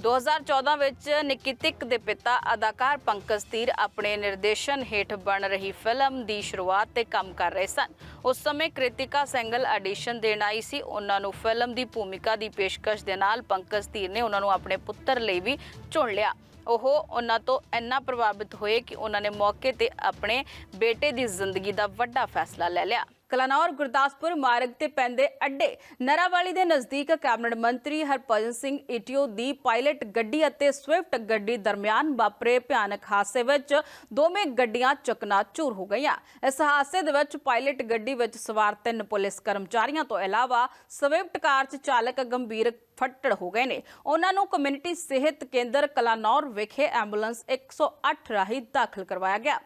2014 ਵਿੱਚ ਨਿਕਿਤਿਕ ਦੇ ਪਿਤਾ ਅਦਾਕਾਰ ਪੰਕਜ ਧੀਰ ਆਪਣੇ ਨਿਰਦੇਸ਼ਨ ਹੇਠ ਬਣ ਰਹੀ ਫਿਲਮ ਦੀ ਸ਼ੁਰੂਆਤ ਤੇ ਕੰਮ ਕਰ ਰਹੇ ਸਨ। ਉਸ ਸਮੇਂ ਕ੍ਰਿਤਿਕਾ ਸੈਂਗਲ ਆਡੀਸ਼ਨ ਦੇਣ ਆਈ ਸੀ। ਉਹਨਾਂ ਨੂੰ ਫਿਲਮ ਦੀ ਭੂਮਿਕਾ ਦੀ ਪੇਸ਼ਕਸ਼ ਦੇ ਨਾਲ ਪੰਕਜ ਧੀਰ ਨੇ ਉਹਨਾਂ ਨੂੰ ਆਪਣੇ ਪੁੱਤਰ ਲਈ ਵੀ ਚੁਣ ਲਿਆ। ਉਹ ਉਹਨਾਂ ਤੋਂ ਇੰਨਾ ਪ੍ਰਭਾਵਿਤ ਹੋਏ ਕਿ ਉਹਨਾਂ ਨੇ ਮੌਕੇ ਤੇ ਆਪਣੇ ਬੇਟੇ ਦੀ ਜ਼ਿੰਦਗੀ ਦਾ ਵੱਡਾ ਫੈਸਲਾ ਲੈ ਲਿਆ। ਕਲਾਨੌਰ, ਗੁਰਦਾਸਪੁਰ, ਮਾਰਗ ਤੇ ਪੈਂਦੇ ਅੱਡੇ। ਨਰਾਵਾਲੀ ਦੇ ਨਜ਼ਦੀਕ ਕੈਬਨਿਟ ਮੰਤਰੀ ਹਰਭਜਨ ਸਿੰਘ ਈਟੀਓ ਦੀ ਪਾਇਲਟ ਗੱਡੀ ਅਤੇ ਸਵਿਫਟ ਗੱਡੀ ਦਰਮਿਆਨ ਵਾਪਰੇ ਭਿਆਨਕ ਹਾਦਸੇ ਵਿੱਚ ਦੋਵੇਂ ਗੱਡੀਆਂ ਚਕਨਾਚੂਰ ਹੋ ਗਈਆਂ। ਇਸ ਹਾਦਸੇ ਦੇ ਵਿੱਚ ਪਾਇਲਟ ਗੱਡੀ ਵਿੱਚ ਸਵਾਰ ਤਿੰਨ ਪੁਲਿਸ ਕਰਮਚਾਰੀਆਂ ਤੋਂ ਇਲਾਵਾ ਸਵਿਫਟ ਕਾਰ 'ਚ ਚਾਲਕ ਗੰਭੀਰ ਫੱਟੜ ਹੋ ਗਏ ਨੇ। ਉਹਨਾਂ ਨੂੰ ਕਮਿਊਨਿਟੀ ਸਿਹਤ ਕੇਂਦਰ ਕਲਾਨੌਰ ਵਿਖੇ ਐਂਬੂਲੈਂਸ 108 ਰਾਹੀਂ ਦਾਖਲ ਕਰਵਾਇਆ ਗਿਆ।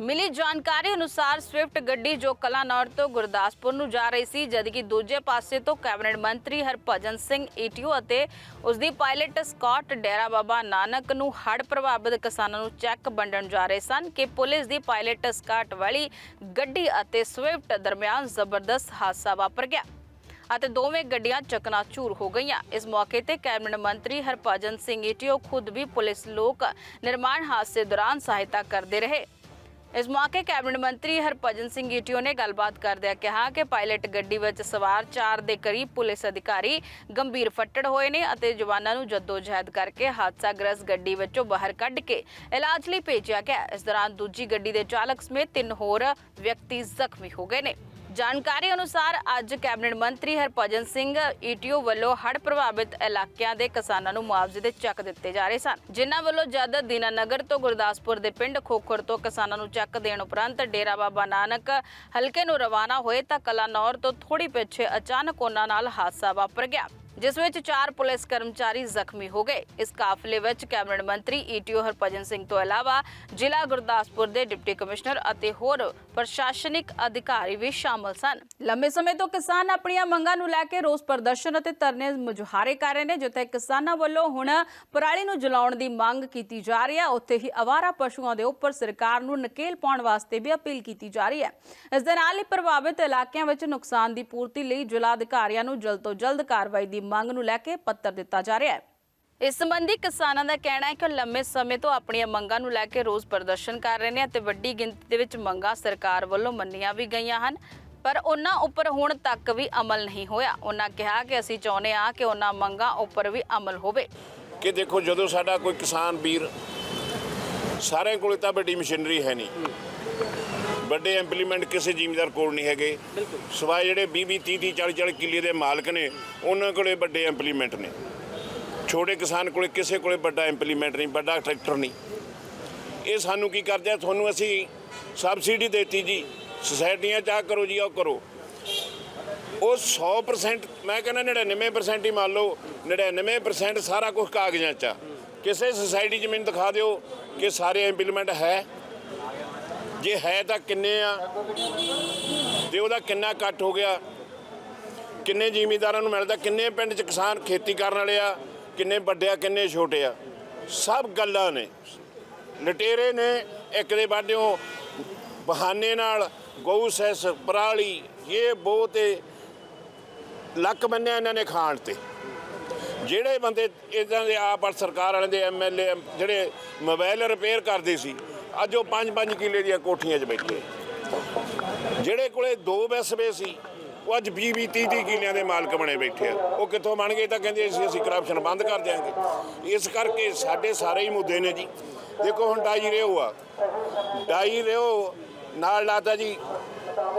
ਮਿਲੀ ਜਾਣਕਾਰੀ ਅਨੁਸਾਰ ਸਵਿਫਟ ਗੱਡੀ ਜੋ ਕਲਾਨੌਰ ਤੋਂ ਗੁਰਦਾਸਪੁਰ ਨੂੰ ਜਾ ਰਹੀ ਸੀ ਜਦਕਿ ਦੂਜੇ ਪਾਸੇ ਤੋਂ ਕੈਬਨਿਟ ਮੰਤਰੀ ਹਰਭਜਨ ਸਿੰਘ ਈਟੀਓ ਅਤੇ ਉਸ ਦੀ ਪਾਇਲਟ ਸਕਾਟ ਡੇਰਾ ਬਾਬਾ ਨਾਨਕ ਨੂੰ ਹੜ੍ਹ ਪ੍ਰਭਾਵਿਤ ਕਿਸਾਨਾਂ ਨੂੰ ਚੈੱਕ ਵੰਡਣ ਜਾ ਰਹੇ ਸਨ ਕਿ ਪੁਲਿਸ ਦੀ ਪਾਇਲਟ ਸਕਾਟ ਵਾਲੀ ਗੱਡੀ ਅਤੇ ਸਵਿਫਟ ਦਰਮਿਆਨ ਜ਼ਬਰਦਸਤ ਹਾਦਸਾ ਵਾਪਰ ਗਿਆ ਅਤੇ ਦੋਵੇਂ ਗੱਡੀਆਂ ਚਕਨਾਚੂਰ ਹੋ ਗਈਆਂ। ਇਸ ਮੌਕੇ ਤੇ ਕੈਬਨਿਟ ਮੰਤਰੀ ਹਰਭਜਨ ਸਿੰਘ ਈਟੀਓ ਖੁਦ ਵੀ ਪੁਲਿਸ ਲੋਕ ਨਿਰਮਾਣ ਹਾਦਸੇ ਦੌਰਾਨ ਸਹਾਇਤਾ ਕਰਦੇ ਰਹੇ। ਇਸ ਮੌਕੇ ਕੈਬਨਿਟ ਮੰਤਰੀ ਹਰਭਜਨ ਸਿੰਘ ਈਟੀਓ ਨੇ ਗੱਲਬਾਤ ਕਰਦਿਆਂ ਕਿਹਾ ਕਿ ਪਾਇਲਟ ਗੱਡੀ ਵਿੱਚ ਸਵਾਰ 4 ਦੇ ਕਰੀਬ ਪੁਲਿਸ ਅਧਿਕਾਰੀ ਗੰਭੀਰ ਫੱਟੜ ਹੋਏ ਨੇ ਅਤੇ ਜਵਾਨਾਂ ਨੂੰ ਜਦੋਜਹਿਦ ਕਰਕੇ ਹਾਦਸਾਗ੍ਰਸਤ ਗੱਡੀ ਵਿੱਚੋਂ ਬਾਹਰ ਕੱਢ ਕੇ ਇਲਾਜ ਲਈ ਭੇਜਿਆ ਗਿਆ। ਇਸ ਦੌਰਾਨ ਦੂਜੀ ਗੱਡੀ ਦੇ ਚਾਲਕ ਸਮੇਤ ਤਿੰਨ ਹੋਰ ਵਿਅਕਤੀ ਜ਼ਖਮੀ ਹੋ ਗਏ ਨੇ। ਜਾਣਕਾਰੀ ਅਨੁਸਾਰ ਅੱਜ ਕੈਬਨਿਟ ਮੰਤਰੀ ਹਰਭਜਨ ਸਿੰਘ ਈਟੀਓ ਵੱਲੋਂ ਹੜ੍ਹ ਪ੍ਰਭਾਵਿਤ ਇਲਾਕਿਆਂ ਦੇ ਕਿਸਾਨਾਂ ਨੂੰ ਮੁਆਵਜ਼ੇ ਦੇ ਚੱਕ ਦਿੱਤੇ ਜਾ ਰਹੇ ਸਨ। ਜਿਨ੍ਹਾਂ ਵੱਲੋਂ ਜਦ ਦੀਨਾਨਗਰ ਤੋਂ ਗੁਰਦਾਸਪੁਰ ਦੇ ਪਿੰਡ ਖੋਖਰ ਤੋਂ ਕਿਸਾਨਾਂ ਨੂੰ ਚੈੱਕ ਦੇਣ ਉਪਰੰਤ ਡੇਰਾ ਬਾਬਾ ਨਾਨਕ ਹਲਕੇ ਨੂੰ ਰਵਾਨਾ ਹੋਏ ਤਾਂ ਕਲਾਨੌਰ ਤੋਂ ਥੋੜੀ ਪਿੱਛੇ ਅਚਾਨਕ ਉਹਨਾਂ ਨਾਲ ਹਾਦਸਾ ਵਾਪਰ ਗਿਆ। ਜਿਸ ਵਿੱਚ ਚਾਰ ਪੁਲਿਸ ਕਰਮਚਾਰੀ ਜ਼ਖਮੀ ਹੋ ਗਏ। ਇਸ ਕਾਫਲੇ ਵਿੱਚ ਕੈਬਨਿਟ ਮੰਤਰੀ ਈਟੀਓ ਹਰਭਜਨ ਸਿੰਘ ਤੋਂ ਇਲਾਵਾ ਜ਼ਿਲ੍ਹਾ ਗੁਰਦਾਸਪੁਰ ਦੇ ਡਿਪਟੀ ਕਮਿਸ਼ਨਰ ਅਤੇ ਹੋਰ ਪ੍ਰਸ਼ਾਸਨਿਕ ਅਧਿਕਾਰੀ ਵੀ ਸ਼ਾਮਲ ਸਨ। ਲੰਮੇ ਸਮੇਂ ਤੋਂ ਕਿਸਾਨ ਆਪਣੀਆਂ ਮੰਗਾਂ ਨੂੰ ਲੈ ਕੇ ਰੋਸ ਪ੍ਰਦਰਸ਼ਨ ਅਤੇ ਧਰਨੇ ਮੁਜ਼ਾਹਰੇ ਕਰ ਰਹੇ ਨੇ, ਜਿੱਥੇ ਕਿਸਾਨਾਂ ਵੱਲੋਂ ਹੁਣ ਪਰਾਲੀ ਨੂੰ ਜਲਾਉਣ ਦੀ ਮੰਗ ਕੀਤੀ ਜਾ ਰਹੀ ਹੈ। ਉੱਥੇ ਹੀ ਅਵਾਰਾ ਪਸ਼ੂਆਂ ਦੇ ਉੱਪਰ ਸਰਕਾਰ ਨੂੰ ਨਕੇਲ ਪਾਉਣ ਵਾਸਤੇ ਵੀ ਅਪੀਲ ਕੀਤੀ ਜਾ ਰਹੀ ਹੈ। ਇਸ ਦੇ ਨਾਲ ਹੀ ਪ੍ਰਭਾਵਿਤ ਇਲਾਕਿਆਂ ਵਿੱਚ ਨੁਕਸਾਨ ਦੀ ਪੂਰਤੀ ਲਈ ਜ਼ਿਲ੍ਹਾ ਅਧਿਕਾਰੀਆਂ ਨੂੰ ਜਲਦ ਤੋਂ ਜਲਦ ਕਾਰਵਾਈ ਦੀ ਮੰਗ ਨੂੰ ਲੈ ਕੇ ਪੱਤਰ ਦਿੱਤਾ ਜਾ ਰਿਹਾ ਹੈ। ਇਸ ਸੰਬੰਧੀ ਕਿਸਾਨਾਂ ਦਾ ਕਹਿਣਾ ਹੈ ਕਿ ਲੰਮੇ ਸਮੇਂ ਤੋਂ ਆਪਣੀਆਂ ਮੰਗਾਂ ਨੂੰ ਲੈ ਕੇ ਰੋਜ਼ ਪ੍ਰਦਰਸ਼ਨ ਕਰ ਰਹੇ ਨੇ ਅਤੇ ਵੱਡੀ ਗਿਣਤੀ ਦੇ ਵਿੱਚ ਮੰਗਾਂ ਸਰਕਾਰ ਵੱਲੋਂ ਮੰਨੀਆਂ ਵੀ ਗਈਆਂ ਹਨ, ਪਰ ਉਹਨਾਂ ਉੱਪਰ ਹੁਣ ਤੱਕ ਵੀ ਅਮਲ ਨਹੀਂ ਹੋਇਆ। ਉਹਨਾਂ ਕਿਹਾ ਕਿ ਅਸੀਂ ਚਾਹੁੰਦੇ ਹਾਂ ਕਿ ਉਹਨਾਂ ਮੰਗਾਂ ਉੱਪਰ ਵੀ ਅਮਲ ਹੋਵੇ। ਕਿ ਦੇਖੋ, ਜਦੋਂ ਸਾਡਾ ਕੋਈ ਕਿਸਾਨ ਵੀਰ, ਸਾਰਿਆਂ ਕੋਲੇ ਤਾਂ ਵੱਡੀ ਮਸ਼ੀਨਰੀ ਹੈ ਨਹੀਂ। ਵੱਡੇ ਇੰਪਲੀਮੈਂਟ ਕਿਸੇ ਜ਼ਿਮੀਂਦਾਰ ਕੋਲ ਨਹੀਂ ਹੈਗੇ। ਸਵਾਏ ਜਿਹੜੇ 20 20 30 30 40 40 ਕਿੱਲੇ ਦੇ ਮਾਲਕ ਨੇ ਉਹਨਾਂ ਕੋਲੇ ਵੱਡੇ ਇੰਪਲੀਮੈਂਟ ਨੇ। ਛੋਟੇ ਕਿਸਾਨ ਕੋਲੇ ਕਿਸੇ ਕੋਲੇ ਵੱਡਾ ਇੰਪਲੀਮੈਂਟ ਨਹੀਂ ਵੱਡਾ ਟਰੈਕਟਰ ਨਹੀਂ। ਇਹ ਸਾਨੂੰ ਕੀ ਕਰਦੇ ਆ ਤੁਹਾਨੂੰ ਅਸੀਂ ਸਬਸਿਡੀ ਦੇਤੀ ਜੀ। ਸੁਸਾਇਟੀਆਂ ਚਾਹ ਕਰੋ ਜੀ ਉਹ ਕਰੋ। ਉਹ 100% ਮੈਂ ਕਹਿੰਦਾ 99% ਹੀ ਮੰਨ ਲਓ 99% ਸਾਰਾ ਕੁਝ ਕਾਗਜ਼ਾਂ 'ਚ ਆ। ਕਿਸੇ ਸੁਸਾਇਟੀ 'ਚ ਮੈਨੂੰ ਦਿਖਾ ਦਿਓ ਕਿ ਸਾਰੇ ਇੰਪਲੀਮੈਂਟ ਹੈ। ਜੇ ਹੈ ਤਾਂ ਕਿੰਨੇ ਆ? ਤੇ ਉਹਦਾ ਕਿੰਨਾ ਕੱਟ ਹੋ ਗਿਆ? ਕਿੰਨੇ ਜ਼ਿਮੀਂਦਾਰਾਂ ਨੂੰ ਮਿਲਦਾ? ਕਿੰਨੇ ਪਿੰਡ 'ਚ ਕਿਸਾਨ ਖੇਤੀ ਕਰਨ ਵਾਲੇ ਆ? ਕਿੰਨੇ ਵੱਡੇ ਆ, ਕਿੰਨੇ ਛੋਟੇ ਆ? ਸਭ ਗੱਲਾਂ ਨੇ। ਲਟੇਰੇ ਨੇ ਇੱਕ ਦੇ ਬਾਡਿਓ ਬਹਾਨੇ ਨਾਲ ਗਊ, ਸੈਸ, ਪਰਾਲੀ, ਇਹ ਬਹੁਤ ਲੱਕ ਬੰਨਿਆ ਇਹਨਾਂ ਨੇ ਖਾਣ ਤੇ। ਜਿਹੜੇ ਬੰਦੇ ਇਦਾਂ ਦੇ ਆਪ ਸਰਕਾਰ ਵਾਲਿਆਂ ਦੇ ਐਮਐਲਏ ਜਿਹੜੇ ਮੋਬਾਈਲ ਰਿਪੇਅਰ ਕਰਦੇ ਸੀ ਅੱਜ ਉਹ 5-5 ਕਿੱਲੇ ਦੀਆਂ ਕੋਠੀਆਂ 'ਚ ਬੈਠੇ। ਜਿਹੜੇ ਕੋਲੇ ਦੋ ਬਿਸਵੇ ਸੀ, ਉਹ ਅੱਜ 20-20 30 ਕਿੱਲਿਆਂ ਦੇ ਮਾਲਕ ਬਣੇ ਬੈਠੇ ਆ। ਉਹ ਕਿੱਥੋਂ ਬਣ ਗਏ ਤਾਂ ਕਹਿੰਦੇ ਅਸੀਂ ਅਸੀਂ ਕਰਪਸ਼ਨ ਬੰਦ ਕਰ ਦਿਆਂਗੇ। ਇਸ ਕਰਕੇ ਸਾਡੇ ਸਾਰੇ ਹੀ ਮੁੱਦੇ ਨੇ ਜੀ। ਦੇਖੋ ਹੁਣ ਡਾਈ ਰਿਓ ਆ। ਡਾਈ ਰਿਓ, ਨਾਲ ਲਾਤਾ ਜੀ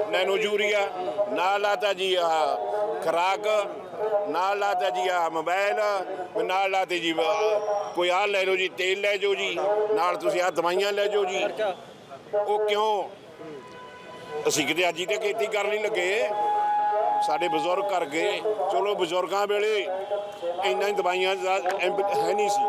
ਨੈਨੋ ਯੂਰੀਆ, ਨਾਲ ਲਾਤਾ ਜੀ ਆਹ ਖਰਾਕ ਨਾਲ ਲਾਤਾ ਜੀ ਆ ਮੋਬਾਈਲ ਨਾਲ ਲਾਤੇ ਜੀ, ਕੋਈ ਆਹ ਲੈ ਲਓ ਜੀ, ਤੇਲ ਲੈ ਜਾਓ ਜੀ, ਨਾਲ ਤੁਸੀਂ ਆ ਦਵਾਈਆਂ ਲੈ ਜਾਓ ਜੀ। ਉਹ ਕਿਉਂ? ਅਸੀਂ ਕਿਤੇ ਅੱਜ ਹੀ ਤੇ ਖੇਤੀ ਕਰਨ ਨਹੀਂ ਲੱਗੇ। ਸਾਡੇ ਬਜ਼ੁਰਗ ਕਰ ਗਏ। ਚਲੋ ਬਜ਼ੁਰਗਾਂ ਵੇਲੇ ਇੰਨਾ ਹੀ ਦਵਾਈਆਂ ਦਾ ਐਂਬ- ਹੈ ਨਹੀਂ ਸੀ।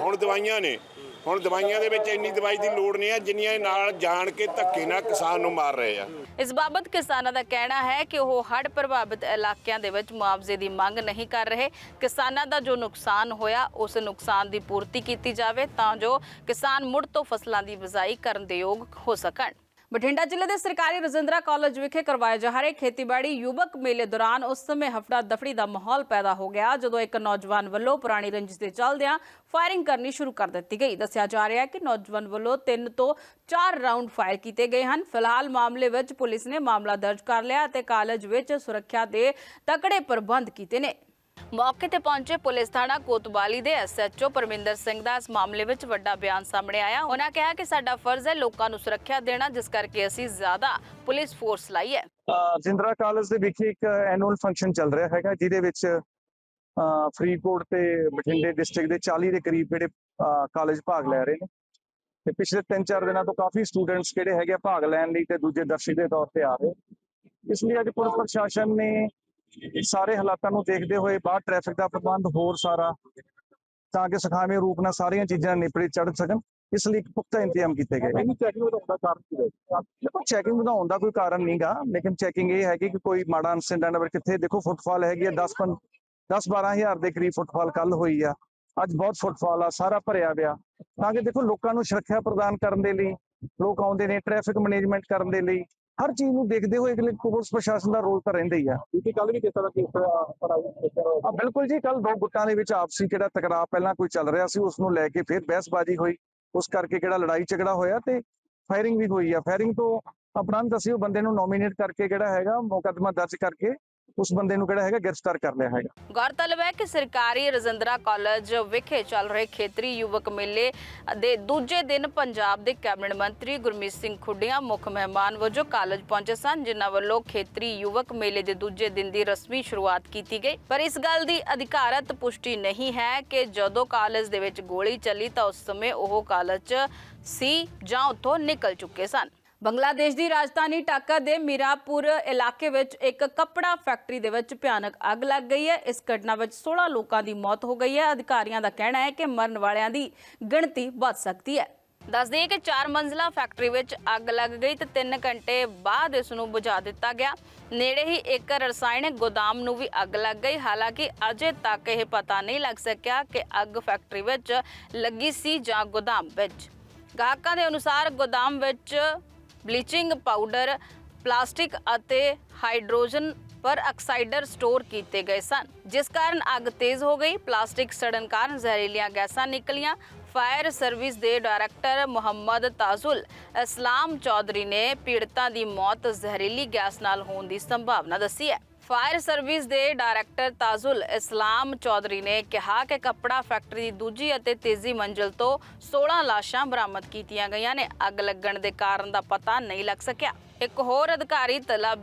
ਹੁਣ ਦਵਾਈਆਂ ਨੇ। ਹੁਣ ਦਵਾਈਆਂ ਦੇ ਵਿੱਚ ਇੰਨੀ ਦਵਾਈ ਦੀ ਲੋੜ ਨਹੀਂ ਹੈ ਜਿੰਨੀਆਂ ਨਾਲ ਜਾਣ ਕੇ ਧੱਕੇ ਨਾਲ ਕਿਸਾਨ ਨੂੰ ਮਾਰ ਰਹੇ ਆ। ਇਸ ਬਾਬਤ ਕਿਸਾਨਾਂ ਦਾ ਕਹਿਣਾ ਹੈ ਕਿ ਉਹ ਹੜ੍ਹ ਪ੍ਰਭਾਵਿਤ ਇਲਾਕਿਆਂ ਦੇ ਵਿੱਚ ਮੁਆਵਜ਼ੇ ਦੀ ਮੰਗ ਨਹੀਂ ਕਰ ਰਹੇ। ਕਿਸਾਨਾਂ ਦਾ ਜੋ ਨੁਕਸਾਨ ਹੋਇਆ, ਉਸ ਨੁਕਸਾਨ ਦੀ ਪੂਰਤੀ ਕੀਤੀ ਜਾਵੇ ਤਾਂ ਜੋ ਕਿਸਾਨ ਮੁੜ ਤੋਂ ਫਸਲਾਂ ਦੀ ਬਿਜਾਈ ਕਰਨ ਦੇ ਯੋਗ ਹੋ ਸਕਣ। ਬਠਿੰਡਾ ਜ਼ਿਲ੍ਹੇ ਦੇ ਸਰਕਾਰੀ ਰਜਿੰਦਰਾ ਕਾਲਜ ਵਿਖੇ ਕਰਵਾਏ ਜਾ ਰਹੇ ਖੇਤੀਬਾੜੀ ਯੁਵਕ ਮੇਲੇ ਦੌਰਾਨ ਉਸ ਸਮੇਂ ਹਫੜਾ ਦਫੜੀ ਦਾ ਮਾਹੌਲ ਪੈਦਾ ਹੋ ਗਿਆ, ਜਦੋਂ ਇੱਕ ਨੌਜਵਾਨ ਵੱਲੋਂ ਪੁਰਾਣੀ ਰੰਜਿਸ਼ ਦੇ ਚੱਲਦਿਆਂ ਫਾਇਰਿੰਗ ਕਰਨੀ ਸ਼ੁਰੂ ਕਰ ਦਿੱਤੀ ਗਈ। ਦੱਸਿਆ ਜਾ ਰਿਹਾ ਹੈ ਕਿ ਨੌਜਵਾਨ ਵੱਲੋਂ 3 ਤੋਂ 4 ਰਾਉਂਡ ਫਾਇਰ ਕੀਤੇ ਗਏ ਹਨ। ਫਿਲਹਾਲ ਮਾਮਲੇ ਵਿੱਚ ਪੁਲਿਸ ਨੇ ਮਾਮਲਾ ਦਰਜ ਕਰ ਲਿਆ ਅਤੇ ਕਾਲਜ ਵਿੱਚ ਸੁਰੱਖਿਆ ਦੇ ਤਕੜੇ ਪ੍ਰਬੰਧ ਕੀਤੇ ਨੇ। ਮੌਕੇ ਤੇ ਪਹੁੰਚੇ ਪੁਲਿਸ ਥਾਣਾ ਕੋਤਵਾਲੀ ਦੇ ਐਸਐਚਓ ਪਰਮਿੰਦਰ ਸਿੰਘ ਦਾ ਇਸ ਮਾਮਲੇ ਵਿੱਚ ਵੱਡਾ ਬਿਆਨ ਸਾਹਮਣੇ ਆਇਆ। ਉਹਨਾਂ ਕਿਹਾ ਕਿ ਸਾਡਾ ਫਰਜ਼ ਹੈ ਲੋਕਾਂ ਨੂੰ ਸੁਰੱਖਿਆ ਦੇਣਾ, ਜਿਸ ਕਰਕੇ ਅਸੀਂ ਜ਼ਿਆਦਾ ਪੁਲਿਸ ਫੋਰਸ ਲਾਈ ਹੈ। ਜਿੰਦਰਾ ਕਾਲਜ ਦੇ ਵਿਖੇ ਇੱਕ ਐਨੂਅਲ ਫੰਕਸ਼ਨ ਚੱਲ ਰਿਹਾ ਹੈਗਾ, ਜਿਹਦੇ ਵਿੱਚ ਫਰੀਦਕੋਟ ਤੇ ਬਠਿੰਡੇ ਡਿਸਟ੍ਰਿਕਟ ਦੇ 40 ਦੇ ਕਰੀਬ ਜਿਹੜੇ ਕਾਲਜ ਭਾਗ ਲੈ ਰਹੇ ਨੇ। ਤੇ ਪਿਛਲੇ 3-4 ਦਿਨਾਂ ਤੋਂ ਕਾਫੀ ਸਟੂਡੈਂਟਸ ਜਿਹੜੇ ਹੈਗੇ ਭਾਗ ਲੈਣ ਲਈ ਤੇ ਦੂਜੇ ਦਰਸ਼ਕ ਦੇ ਤੌਰ ਤੇ ਆ ਰਹੇ। ਇਸ ਲਈ ਅੱਜ ਪੁਲਿਸ ਪ੍ਰਸ਼ਾਸਨ ਨੇ ਸਾਰੇ ਹਾਲਾਤਾਂ ਨੂੰ ਦੇਖਦੇ ਹੋਏ ਬਾਹਰ ਟ੍ਰੈਫਿਕ ਦਾ ਪ੍ਰਬੰਧ ਹੋਰ ਸਾਰਾ ਤਾਂ ਕਿ ਸਖਾਵੇਂ ਰੂਪ ਨਾਲ ਸਾਰੀਆਂ ਚੀਜ਼ਾਂ ਨੇਪਰੇ ਚੜ ਸਕਣ ਇਸ ਲਈ ਪੁਖਤਾ ਇੰਤਜ਼ਾਮ ਕੀਤੇ ਗਏ ਇਹਨੂੰ ਚੈਕਿੰਗ ਵਧਾਉਣ ਦਾ ਕਾਰਨ ਕੀ ਹੈ? ਦੇਖੋ ਚੈਕਿੰਗ ਵਧਾਉਣ ਦਾ ਕੋਈ ਕਾਰਨ ਨਹੀਂਗਾ ਲੇਕਿਨ ਚੈਕਿੰਗ ਇਹ ਹੈਗੀ ਕਿ ਕੋਈ ਮਾੜਾ ਇਨਸੀਡੈਂਟ ਅਗਰ ਕਿੱਥੇ ਦੇਖੋ ਫੁੱਟਫਾਲ ਹੈਗੀ ਹੈ 10 10 12000 ਦੇ ਕਰੀਬ ਫੁੱਟਫਾਲ ਕੱਲ ਹੋਈ ਆ ਅੱਜ ਬਹੁਤ ਫੁੱਟਫਾਲ ਆ ਸਾਰਾ ਭਰਿਆ ਪਿਆ। ਤਾਂ ਕਿ ਦੇਖੋ ਲੋਕਾਂ ਨੂੰ ਸੁਰੱਖਿਆ ਪ੍ਰਦਾਨ ਕਰਨ ਦੇ ਲਈ ਲੋਕ ਆਉਂਦੇ ਨੇ ਟ੍ਰੈਫਿਕ ਮੈਨੇਜਮੈਂਟ ਕਰਨ ਦੇ ਲਈ ਹਰ ਚੀਜ਼ ਨੂੰ ਦੇਖਦੇ ਹੋਏ ਅਗਲੇ ਪੁਲਿਸ ਪ੍ਰਸ਼ਾਸਨ ਦਾ ਰੋਲ ਤਾਂ ਰਹਿੰਦਾ ਹੀ ਆ। ਕਿਉਂਕਿ ਕੱਲ ਵੀ ਕਿਸ ਤਰ੍ਹਾਂ ਕੇਸ ਆ ਬਿਲਕੁਲ ਜੀ ਕੱਲ ਦੋ ਗੁੱਟਾਂ ਦੇ ਵਿੱਚ ਆਪਸੀ ਕਿਹੜਾ ਟਕਰਾਅ ਪਹਿਲਾਂ ਕੋਈ ਚੱਲ ਰਿਹਾ ਸੀ ਉਸ ਨੂੰ ਲੈ ਕੇ ਫਿਰ ਬਹਿਸਬਾਜ਼ੀ ਹੋਈ। ਉਸ ਕਰਕੇ ਕਿਹੜਾ ਲੜਾਈ ਝਗੜਾ ਹੋਇਆ ਤੇ ਫਾਇਰਿੰਗ ਵੀ ਹੋਈ ਆ। ਫਾਇਰਿੰਗ ਤੋਂ ਅਸੀਂ ਉਹ ਬੰਦੇ ਨੂੰ ਨੋਮੀਨੇਟ ਕਰਕੇ ਕਿਹੜਾ ਹੈਗਾ ਮੁਕੱਦਮਾ ਦਰਜ ਕਰਕੇ ਉਸ ਬੰਦੇ ਨੂੰ ਕਿਹੜਾ ਹੈਗਾ, ਗ੍ਰਿਫਤਾਰ ਕਰ ਲਿਆ ਹੈਗਾ। ਗੌਰਤਲਬ ਹੈ ਕਿ ਸਰਕਾਰੀ ਰਜਿੰਦਰਾ ਕਾਲਜ ਵਿਖੇ ਚੱਲ ਰਹੇ ਖੇਤਰੀ ਯੁਵਕ ਮੇਲੇ ਦੇ ਦੂਜੇ ਦਿਨ ਪੰਜਾਬ ਦੇ ਕੈਬਨਿਟ ਮੰਤਰੀ ਗੁਰਮੀਤ ਸਿੰਘ ਖੁੱਡੀਆਂ, ਮੁੱਖ ਮਹਿਮਾਨ ਵਜੋਂ ਕਾਲਜ ਪਹੁੰਚੇ ਸਨ, ਜਿਨ੍ਹਾਂ ਵੱਲੋਂ ਖੇਤਰੀ ਯੁਵਕ ਮੇਲੇ ਦੇ ਦੂਜੇ ਦਿਨ ਦੀ ਰਸਮੀ ਸ਼ੁਰੂਆਤ ਕੀਤੀ ਗਈ। ਪਰ ਇਸ ਗੱਲ ਦੀ ਅਧਿਕਾਰਤ ਪੁਸ਼ਟੀ ਨਹੀਂ ਹੈ ਕਿ ਜਦੋਂ ਕਾਲਜ ਦੇ ਵਿੱਚ ਗੋਲੀ ਚੱਲੀ ਤਾਂ ਉਸ ਸਮੇਂ ਉਹ ਕਾਲਜ 'ਚ ਸੀ ਜਾਂ ਉੱਥੋਂ ਨਿਕਲ ਚੁੱਕੇ ਸਨ। ਬੰਗਲਾਦੇਸ਼ ਦੀ ਰਾਜਧਾਨੀ ਢਾਕਾ ਦੇ ਮੀਰਾਪੁਰ ਇਲਾਕੇ ਵਿੱਚ ਇੱਕ ਕੱਪੜਾ ਫੈਕਟਰੀ ਦੇ ਵਿੱਚ ਭਿਆਨਕ ਅੱਗ ਲੱਗ ਗਈ ਹੈ। ਇਸ ਘਟਨਾ ਵਿੱਚ 16 ਲੋਕਾਂ ਦੀ ਮੌਤ ਹੋ ਗਈ ਹੈ। ਅਧਿਕਾਰੀਆਂ ਦਾ ਕਹਿਣਾ ਹੈ ਕਿ ਮਰਨ ਵਾਲਿਆਂ ਦੀ ਗਿਣਤੀ ਵੱਧ ਸਕਦੀ ਹੈ। ਦੱਸ ਦਈਏ ਕਿ 4 ਮੰਜ਼ਲਾ ਫੈਕਟਰੀ ਵਿੱਚ ਅੱਗ ਲੱਗ ਗਈ ਤੇ 3 ਘੰਟੇ ਬਾਅਦ ਇਸ ਨੂੰ ਬੁਝਾ ਦਿੱਤਾ ਗਿਆ। ਨੇੜੇ ਹੀ ਇੱਕ ਰਸਾਇਣਿਕ ਗੋਦਾਮ ਨੂੰ ਵੀ ਅੱਗ ਲੱਗ ਗਈ। ਹਾਲਾਂਕਿ ਅਜੇ ਤੱਕ ਇਹ ਪਤਾ ਨਹੀਂ ਲੱਗ ਸਕਿਆ ਕਿ ਅੱਗ ਫੈਕਟਰੀ ਵਿੱਚ ਲੱਗੀ ਸੀ ਜਾਂ ਗੋਦਾਮ ਵਿੱਚ। ਗਾਹਕਾਂ ਦੇ ਅਨੁਸਾਰ ਗੋਦਾਮ ਵਿੱਚ ਬਲੀਚਿੰਗ ਪਾਊਡਰ, ਪਲਾਸਟਿਕ ਅਤੇ ਹਾਈਡਰੋਜਨ ਪਰ ਆਕਸਾਈਡਰ ਸਟੋਰ ਕੀਤੇ ਗਏ ਸਨ, ਜਿਸ ਕਾਰਨ ਅੱਗ ਤੇਜ਼ ਹੋ ਗਈ। ਪਲਾਸਟਿਕ ਸੜਨ ਕਾਰਨ ਜ਼ਹਿਰੀਲੀਆਂ ਗੈਸਾਂ ਨਿਕਲੀਆਂ। ਫਾਇਰ ਸਰਵਿਸ ਦੇ ਡਾਇਰੈਕਟਰ ਮੁਹੰਮਦ ਤਾਜ਼ੁਲ ਇਸਲਾਮ ਚੌਧਰੀ ਨੇ ਪੀੜਤਾਂ ਦੀ ਮੌਤ ਜ਼ਹਿਰੀਲੀ ਗੈਸ ਨਾਲ ਹੋਣ ਦੀ ਸੰਭਾਵਨਾ ਦੱਸੀ ਹੈ। ਫਾਇਰ ਸਰਵਿਸ ਦੇ ਡਾਇਰੈਕਟਰ ਤਾਜ਼ੁਲ ਇਸਲਾਮ ਚੌਧਰੀ ਨੇ ਕਿਹਾ ਕਿ ਕੱਪੜਾ ਫੈਕਟਰੀ ਦੀ ਦੂਜੀ ਅਤੇ ਤੀਜੀ ਮੰਜ਼ਿਲ ਤੋਂ 16 ਲਾਸ਼ਾਂ ਬਰਾਮਦ ਕੀਤੀਆਂ ਗਈਆਂ ਨੇ। ਅੱਗ ਲੱਗਣ ਦੇ ਕਾਰਨ ਦਾ ਪਤਾ ਨਹੀਂ ਲੱਗ ਸਕਿਆ। ਇੱਕ ਹੋਰ ਅਧਿਕਾਰੀ ਤਲਾ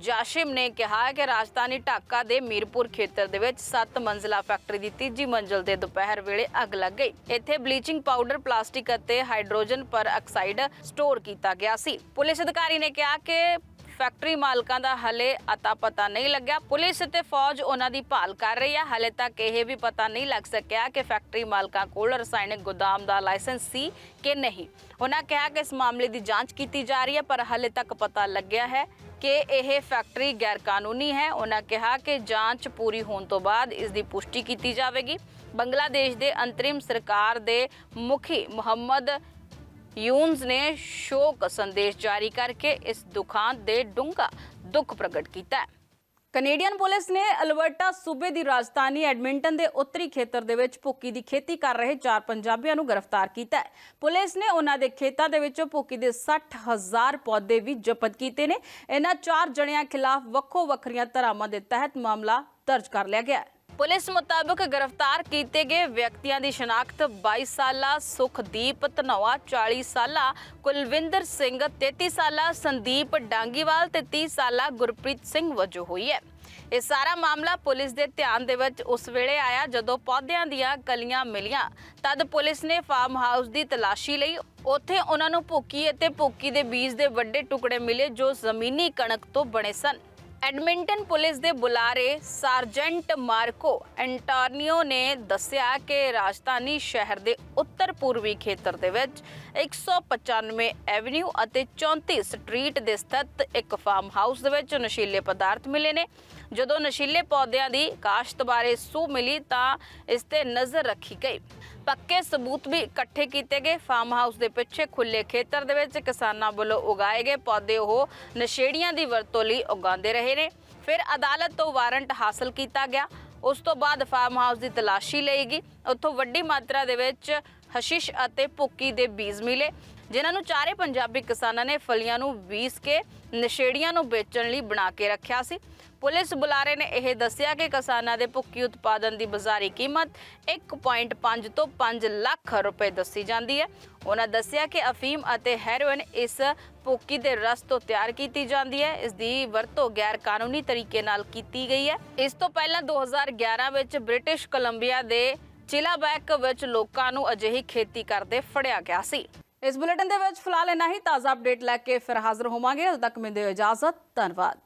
ਜਾਸ਼ਿਮ ਨੇ ਕਿਹਾ ਕਿ ਰਾਜਧਾਨੀ ਢਾਕਾ ਦੇ ਮੀਰਪੁਰ ਖੇਤਰ ਦੇ ਵਿੱਚ 7 ਮੰਜ਼ਲਾ ਫੈਕਟਰੀ ਦੀ ਤੀਜੀ ਮੰਜ਼ਿਲ ਤੇ ਦੁਪਹਿਰ ਵੇਲੇ ਅੱਗ ਲੱਗ ਗਈ। ਇੱਥੇ ਬਲੀਚਿੰਗ ਪਾਊਡਰ, ਪਲਾਸਟਿਕ ਅਤੇ ਹਾਈਡਰੋਜਨ ਪਰ ਆਕਸਾਈਡ ਸਟੋਰ ਕੀਤਾ ਗਿਆ ਸੀ। ਪੁਲਿਸ ਅਧਿਕਾਰੀ ਨੇ ਕਿਹਾ ਕਿ ਫੈਕਟਰੀ ਮਾਲਕਾਂ ਦਾ ਹਲੇ ਅਤਾ ਪਤਾ ਨਹੀਂ ਲੱਗਿਆ। ਪੁਲਿਸ ਤੇ ਫੌਜ ਉਹਨਾਂ ਦੀ ਭਾਲ ਕਰ ਰਹੀ ਹੈ ਹਲੇ ਤੱਕ ਇਹ ਵੀ ਪਤਾ ਨਹੀਂ ਲੱਗ ਸਕਿਆ ਕਿ ਫੈਕਟਰੀ ਮਾਲਕਾਂ ਕੋਲ ਰਸਾਇਣਿਕ ਗੋਦਾਮ ਦਾ ਲਾਇਸੈਂਸ ਸੀ ਕਿ ਨਹੀਂ। ਉਹਨਾਂ ਕਿਹਾ ਕਿ ਇਸ ਮਾਮਲੇ ਦੀ ਜਾਂਚ ਕੀਤੀ ਜਾ ਰਹੀ ਹੈ, ਪਰ ਹਲੇ ਤੱਕ ਪਤਾ ਲੱਗਿਆ ਹੈ ਕਿ ਇਹ ਫੈਕਟਰੀ ਗੈਰ ਕਾਨੂੰਨੀ ਹੈ। ਉਹਨਾਂ ਕਿਹਾ ਕਿ ਜਾਂਚ ਪੂਰੀ ਹੋਣ ਤੋਂ ਬਾਅਦ ਇਸ ਦੀ ਪੁਸ਼ਟੀ ਕੀਤੀ ਜਾਵੇਗੀ। ਬੰਗਲਾਦੇਸ਼ ਦੇ ਅੰਤਰਿਮ ਸਰਕਾਰ ਦੇ ਮੁਖੀ ਮੁਹੰਮਦ ਯੂਨਸ ਨੇ ਸ਼ੋਕ ਸੰਦੇਸ਼ ਜਾਰੀ ਕਰਕੇ ਇਸ ਦੁਖਾਂਤ ਦੇ ਡੂੰਘਾ ਦੁੱਖ ਪ੍ਰਗਟ ਕੀਤਾ ਹੈ। ਕੈਨੇਡੀਅਨ ਪੁਲਿਸ ਨੇ ਅਲਬਰਟਾ ਸੂਬੇ ਦੀ ਰਾਜਧਾਨੀ ਐਡਮਿੰਟਨ ਦੇ ਉੱਤਰੀ ਖੇਤਰ ਦੇ ਵਿੱਚ ਭੁੱਕੀ ਦੀ ਖੇਤੀ ਕਰ ਰਹੇ ਚਾਰ ਪੰਜਾਬੀਆਂ ਨੂੰ ਗ੍ਰਿਫਤਾਰ ਕੀਤਾ ਹੈ। ਪੁਲਿਸ ਨੇ ਉਹਨਾਂ ਦੇ ਖੇਤਾਂ ਦੇ ਵਿੱਚੋਂ ਭੁੱਕੀ ਦੇ 60000 ਪੌਦੇ ਵੀ ਜ਼ਬਤ ਕੀਤੇ ਨੇ। ਇਹਨਾਂ ਚਾਰ ਜਣਿਆਂ ਖਿਲਾਫ ਵੱਖੋ ਵੱਖਰੀਆਂ ਧਾਰਾਵਾਂ ਦੇ ਤਹਿਤ ਮਾਮਲਾ ਦਰਜ ਕਰ ਲਿਆ ਗਿਆ ਹੈ। ਪੁਲਿਸ ਮੁਤਾਬਕ ਗ੍ਰਿਫਤਾਰ ਕੀਤੇ ਗਏ ਵਿਅਕਤੀਆਂ ਦੀ ਸ਼ਨਾਖਤ 22 ਸਾਲਾ ਸੁਖਦੀਪ ਧਨੋਆ 40 ਸਾਲਾ ਕੁਲਵਿੰਦਰ ਸਿੰਘ 33 ਸਾਲਾ ਸੰਦੀਪ ਡਾਂਗੀਵਾਲ ਤੇ 30 ਸਾਲਾ ਗੁਰਪ੍ਰੀਤ ਸਿੰਘ ਵਜੋਂ ਹੋਈ ਹੈ। ਇਹ ਸਾਰਾ ਮਾਮਲਾ ਪੁਲਿਸ ਦੇ ਧਿਆਨ ਦੇ ਵਿੱਚ ਉਸ ਵੇਲੇ ਆਇਆ ਜਦੋਂ ਪੌਦਿਆਂ ਦੀਆਂ ਕਲੀਆਂ ਮਿਲੀਆਂ। ਤਦ ਪੁਲਿਸ ਨੇ ਫਾਰਮ ਹਾਊਸ ਦੀ ਤਲਾਸ਼ੀ ਲਈ ਉੱਥੇ ਉਹਨਾਂ ਨੂੰ ਭੁੱਕੀ ਅਤੇ ਭੁੱਕੀ ਦੇ ਬੀਜ ਦੇ ਵੱਡੇ ਟੁਕੜੇ ਮਿਲੇ ਜੋ ਜ਼ਮੀਨੀ ਕਣਕ ਤੋਂ ਬਣੇ ਸਨ। ਐਡਮਿੰਟਨ ਪੁਲਿਸ ਦੇ ਬੁਲਾਰੇ ਸਾਰਜੈਂਟ ਮਾਰਕੋ ਐਂਟੋਨੀਓ ਨੇ ਦੱਸਿਆ ਕਿ ਰਾਜਧਾਨੀ ਸ਼ਹਿਰ ਦੇ ਉੱਤਰ ਪੂਰਬੀ ਖੇਤਰ ਦੇ ਵਿੱਚ 195 ਐਵਨਿਊ ਅਤੇ 34 ਸਟਰੀਟ ਦੇ ਸਥਿਤ ਇੱਕ ਫਾਰਮ ਹਾਊਸ ਦੇ ਵਿੱਚ ਨਸ਼ੀਲੇ ਪਦਾਰਥ ਮਿਲੇ ਨੇ। ਜਦੋਂ ਨਸ਼ੀਲੇ ਪੌਦਿਆਂ ਦੀ ਕਾਸ਼ਤ ਬਾਰੇ ਸੂ ਮਿਲੀ ਤਾਂ ਇਸ ਤੇ ਨਜ਼ਰ ਰੱਖੀ ਗਈ। ਪੱਕੇ ਸਬੂਤ ਵੀ ਇਕੱਠੇ ਕੀਤੇ ਗਏ। ਫਾਰਮ ਹਾਊਸ ਦੇ ਪਿੱਛੇ ਖੁੱਲੇ ਖੇਤਰ ਦੇ ਵਿੱਚ ਕਿਸਾਨਾਂ ਵੱਲੋਂ ਉਗਾਏ ਗਏ ਪੌਦੇ ਉਹ ਨਸ਼ੇੜੀਆਂ ਦੀ ਵਰਤੋਂ ਲਈ ਉਗਾਉਂਦੇ ਰਹੇ ਨੇ। ਫਿਰ ਅਦਾਲਤ ਤੋਂ ਵਾਰੰਟ ਹਾਸਲ ਕੀਤਾ ਗਿਆ। ਉਸ ਤੋਂ ਬਾਅਦ ਫਾਰਮ ਹਾਊਸ ਦੀ ਤਲਾਸ਼ੀ ਲਈ ਗਈ ਉੱਥੋਂ ਵੱਡੀ ਮਾਤਰਾ ਦੇ ਵਿੱਚ ਹਸ਼ਿਸ਼ ਅਤੇ ਭੁੱਕੀ ਦੇ ਬੀਜ ਮਿਲੇ, ਜਿਨ੍ਹਾਂ ਨੂੰ ਚਾਰੇ ਪੰਜਾਬੀ ਕਿਸਾਨਾਂ ਨੇ ਫਲੀਆਂ ਨੂੰ ਬੀਜ ਕੇ ਨਸ਼ੇੜੀਆਂ ਨੂੰ ਵੇਚਣ ਲਈ ਬਣਾ ਕੇ ਰੱਖਿਆ ਸੀ। ਪੁਲਿਸ ਬੁਲਾਰੇ ਨੇ ਇਹ ਦੱਸਿਆ ਕਿ ਕਿਸਾਨਾਂ ਦੇ ਭੁੱਕੀ ਉਤਪਾਦਨ ਦੀ ਬਾਜ਼ਾਰੀ ਕੀਮਤ 1.5 ਤੋਂ 5 ਲੱਖ ਰੁਪਏ ਦੱਸੀ ਜਾਂਦੀ ਹੈ। ਉਹਨਾਂ ਦੱਸਿਆ ਕਿ ਅਫੀਮ ਅਤੇ ਹੈਰੋਇਨ ਇਸ ਭੁੱਕੀ ਦੇ ਰਸ ਤੋਂ ਤਿਆਰ ਕੀਤੀ ਜਾਂਦੀ ਹੈ। ਇਸ ਦੀ ਵਰਤੋਂ ਗੈਰ ਕਾਨੂੰਨੀ ਤਰੀਕੇ ਨਾਲ ਕੀਤੀ ਗਈ ਹੈ। ਇਸ ਤੋਂ ਪਹਿਲਾਂ 2011 ਵਿੱਚ ਬ੍ਰਿਟਿਸ਼ ਕੋਲੰਬੀਆ ਦੇ ਚਿਲਾ ਬੈਕ ਵਿੱਚ ਲੋਕਾਂ ਨੂੰ ਅਜਿਹੀ ਖੇਤੀ ਕਰਦੇ ਫੜਿਆ ਗਿਆ ਸੀ। ਇਸ ਬੁਲੇਟਿਨ ਦੇ ਵਿੱਚ ਫਿਲਹਾਲ ਇੰਨਾ ਹੀ। ਤਾਜ਼ਾ ਅਪਡੇਟ ਲੈ ਕੇ ਫਿਰ ਹਾਜ਼ਰ ਹੋਵਾਂਗੇ। ਅਜੇ ਤੱਕ ਮੈਨੂੰ ਦਿਓ ਇਜਾਜ਼ਤ। ਧੰਨਵਾਦ।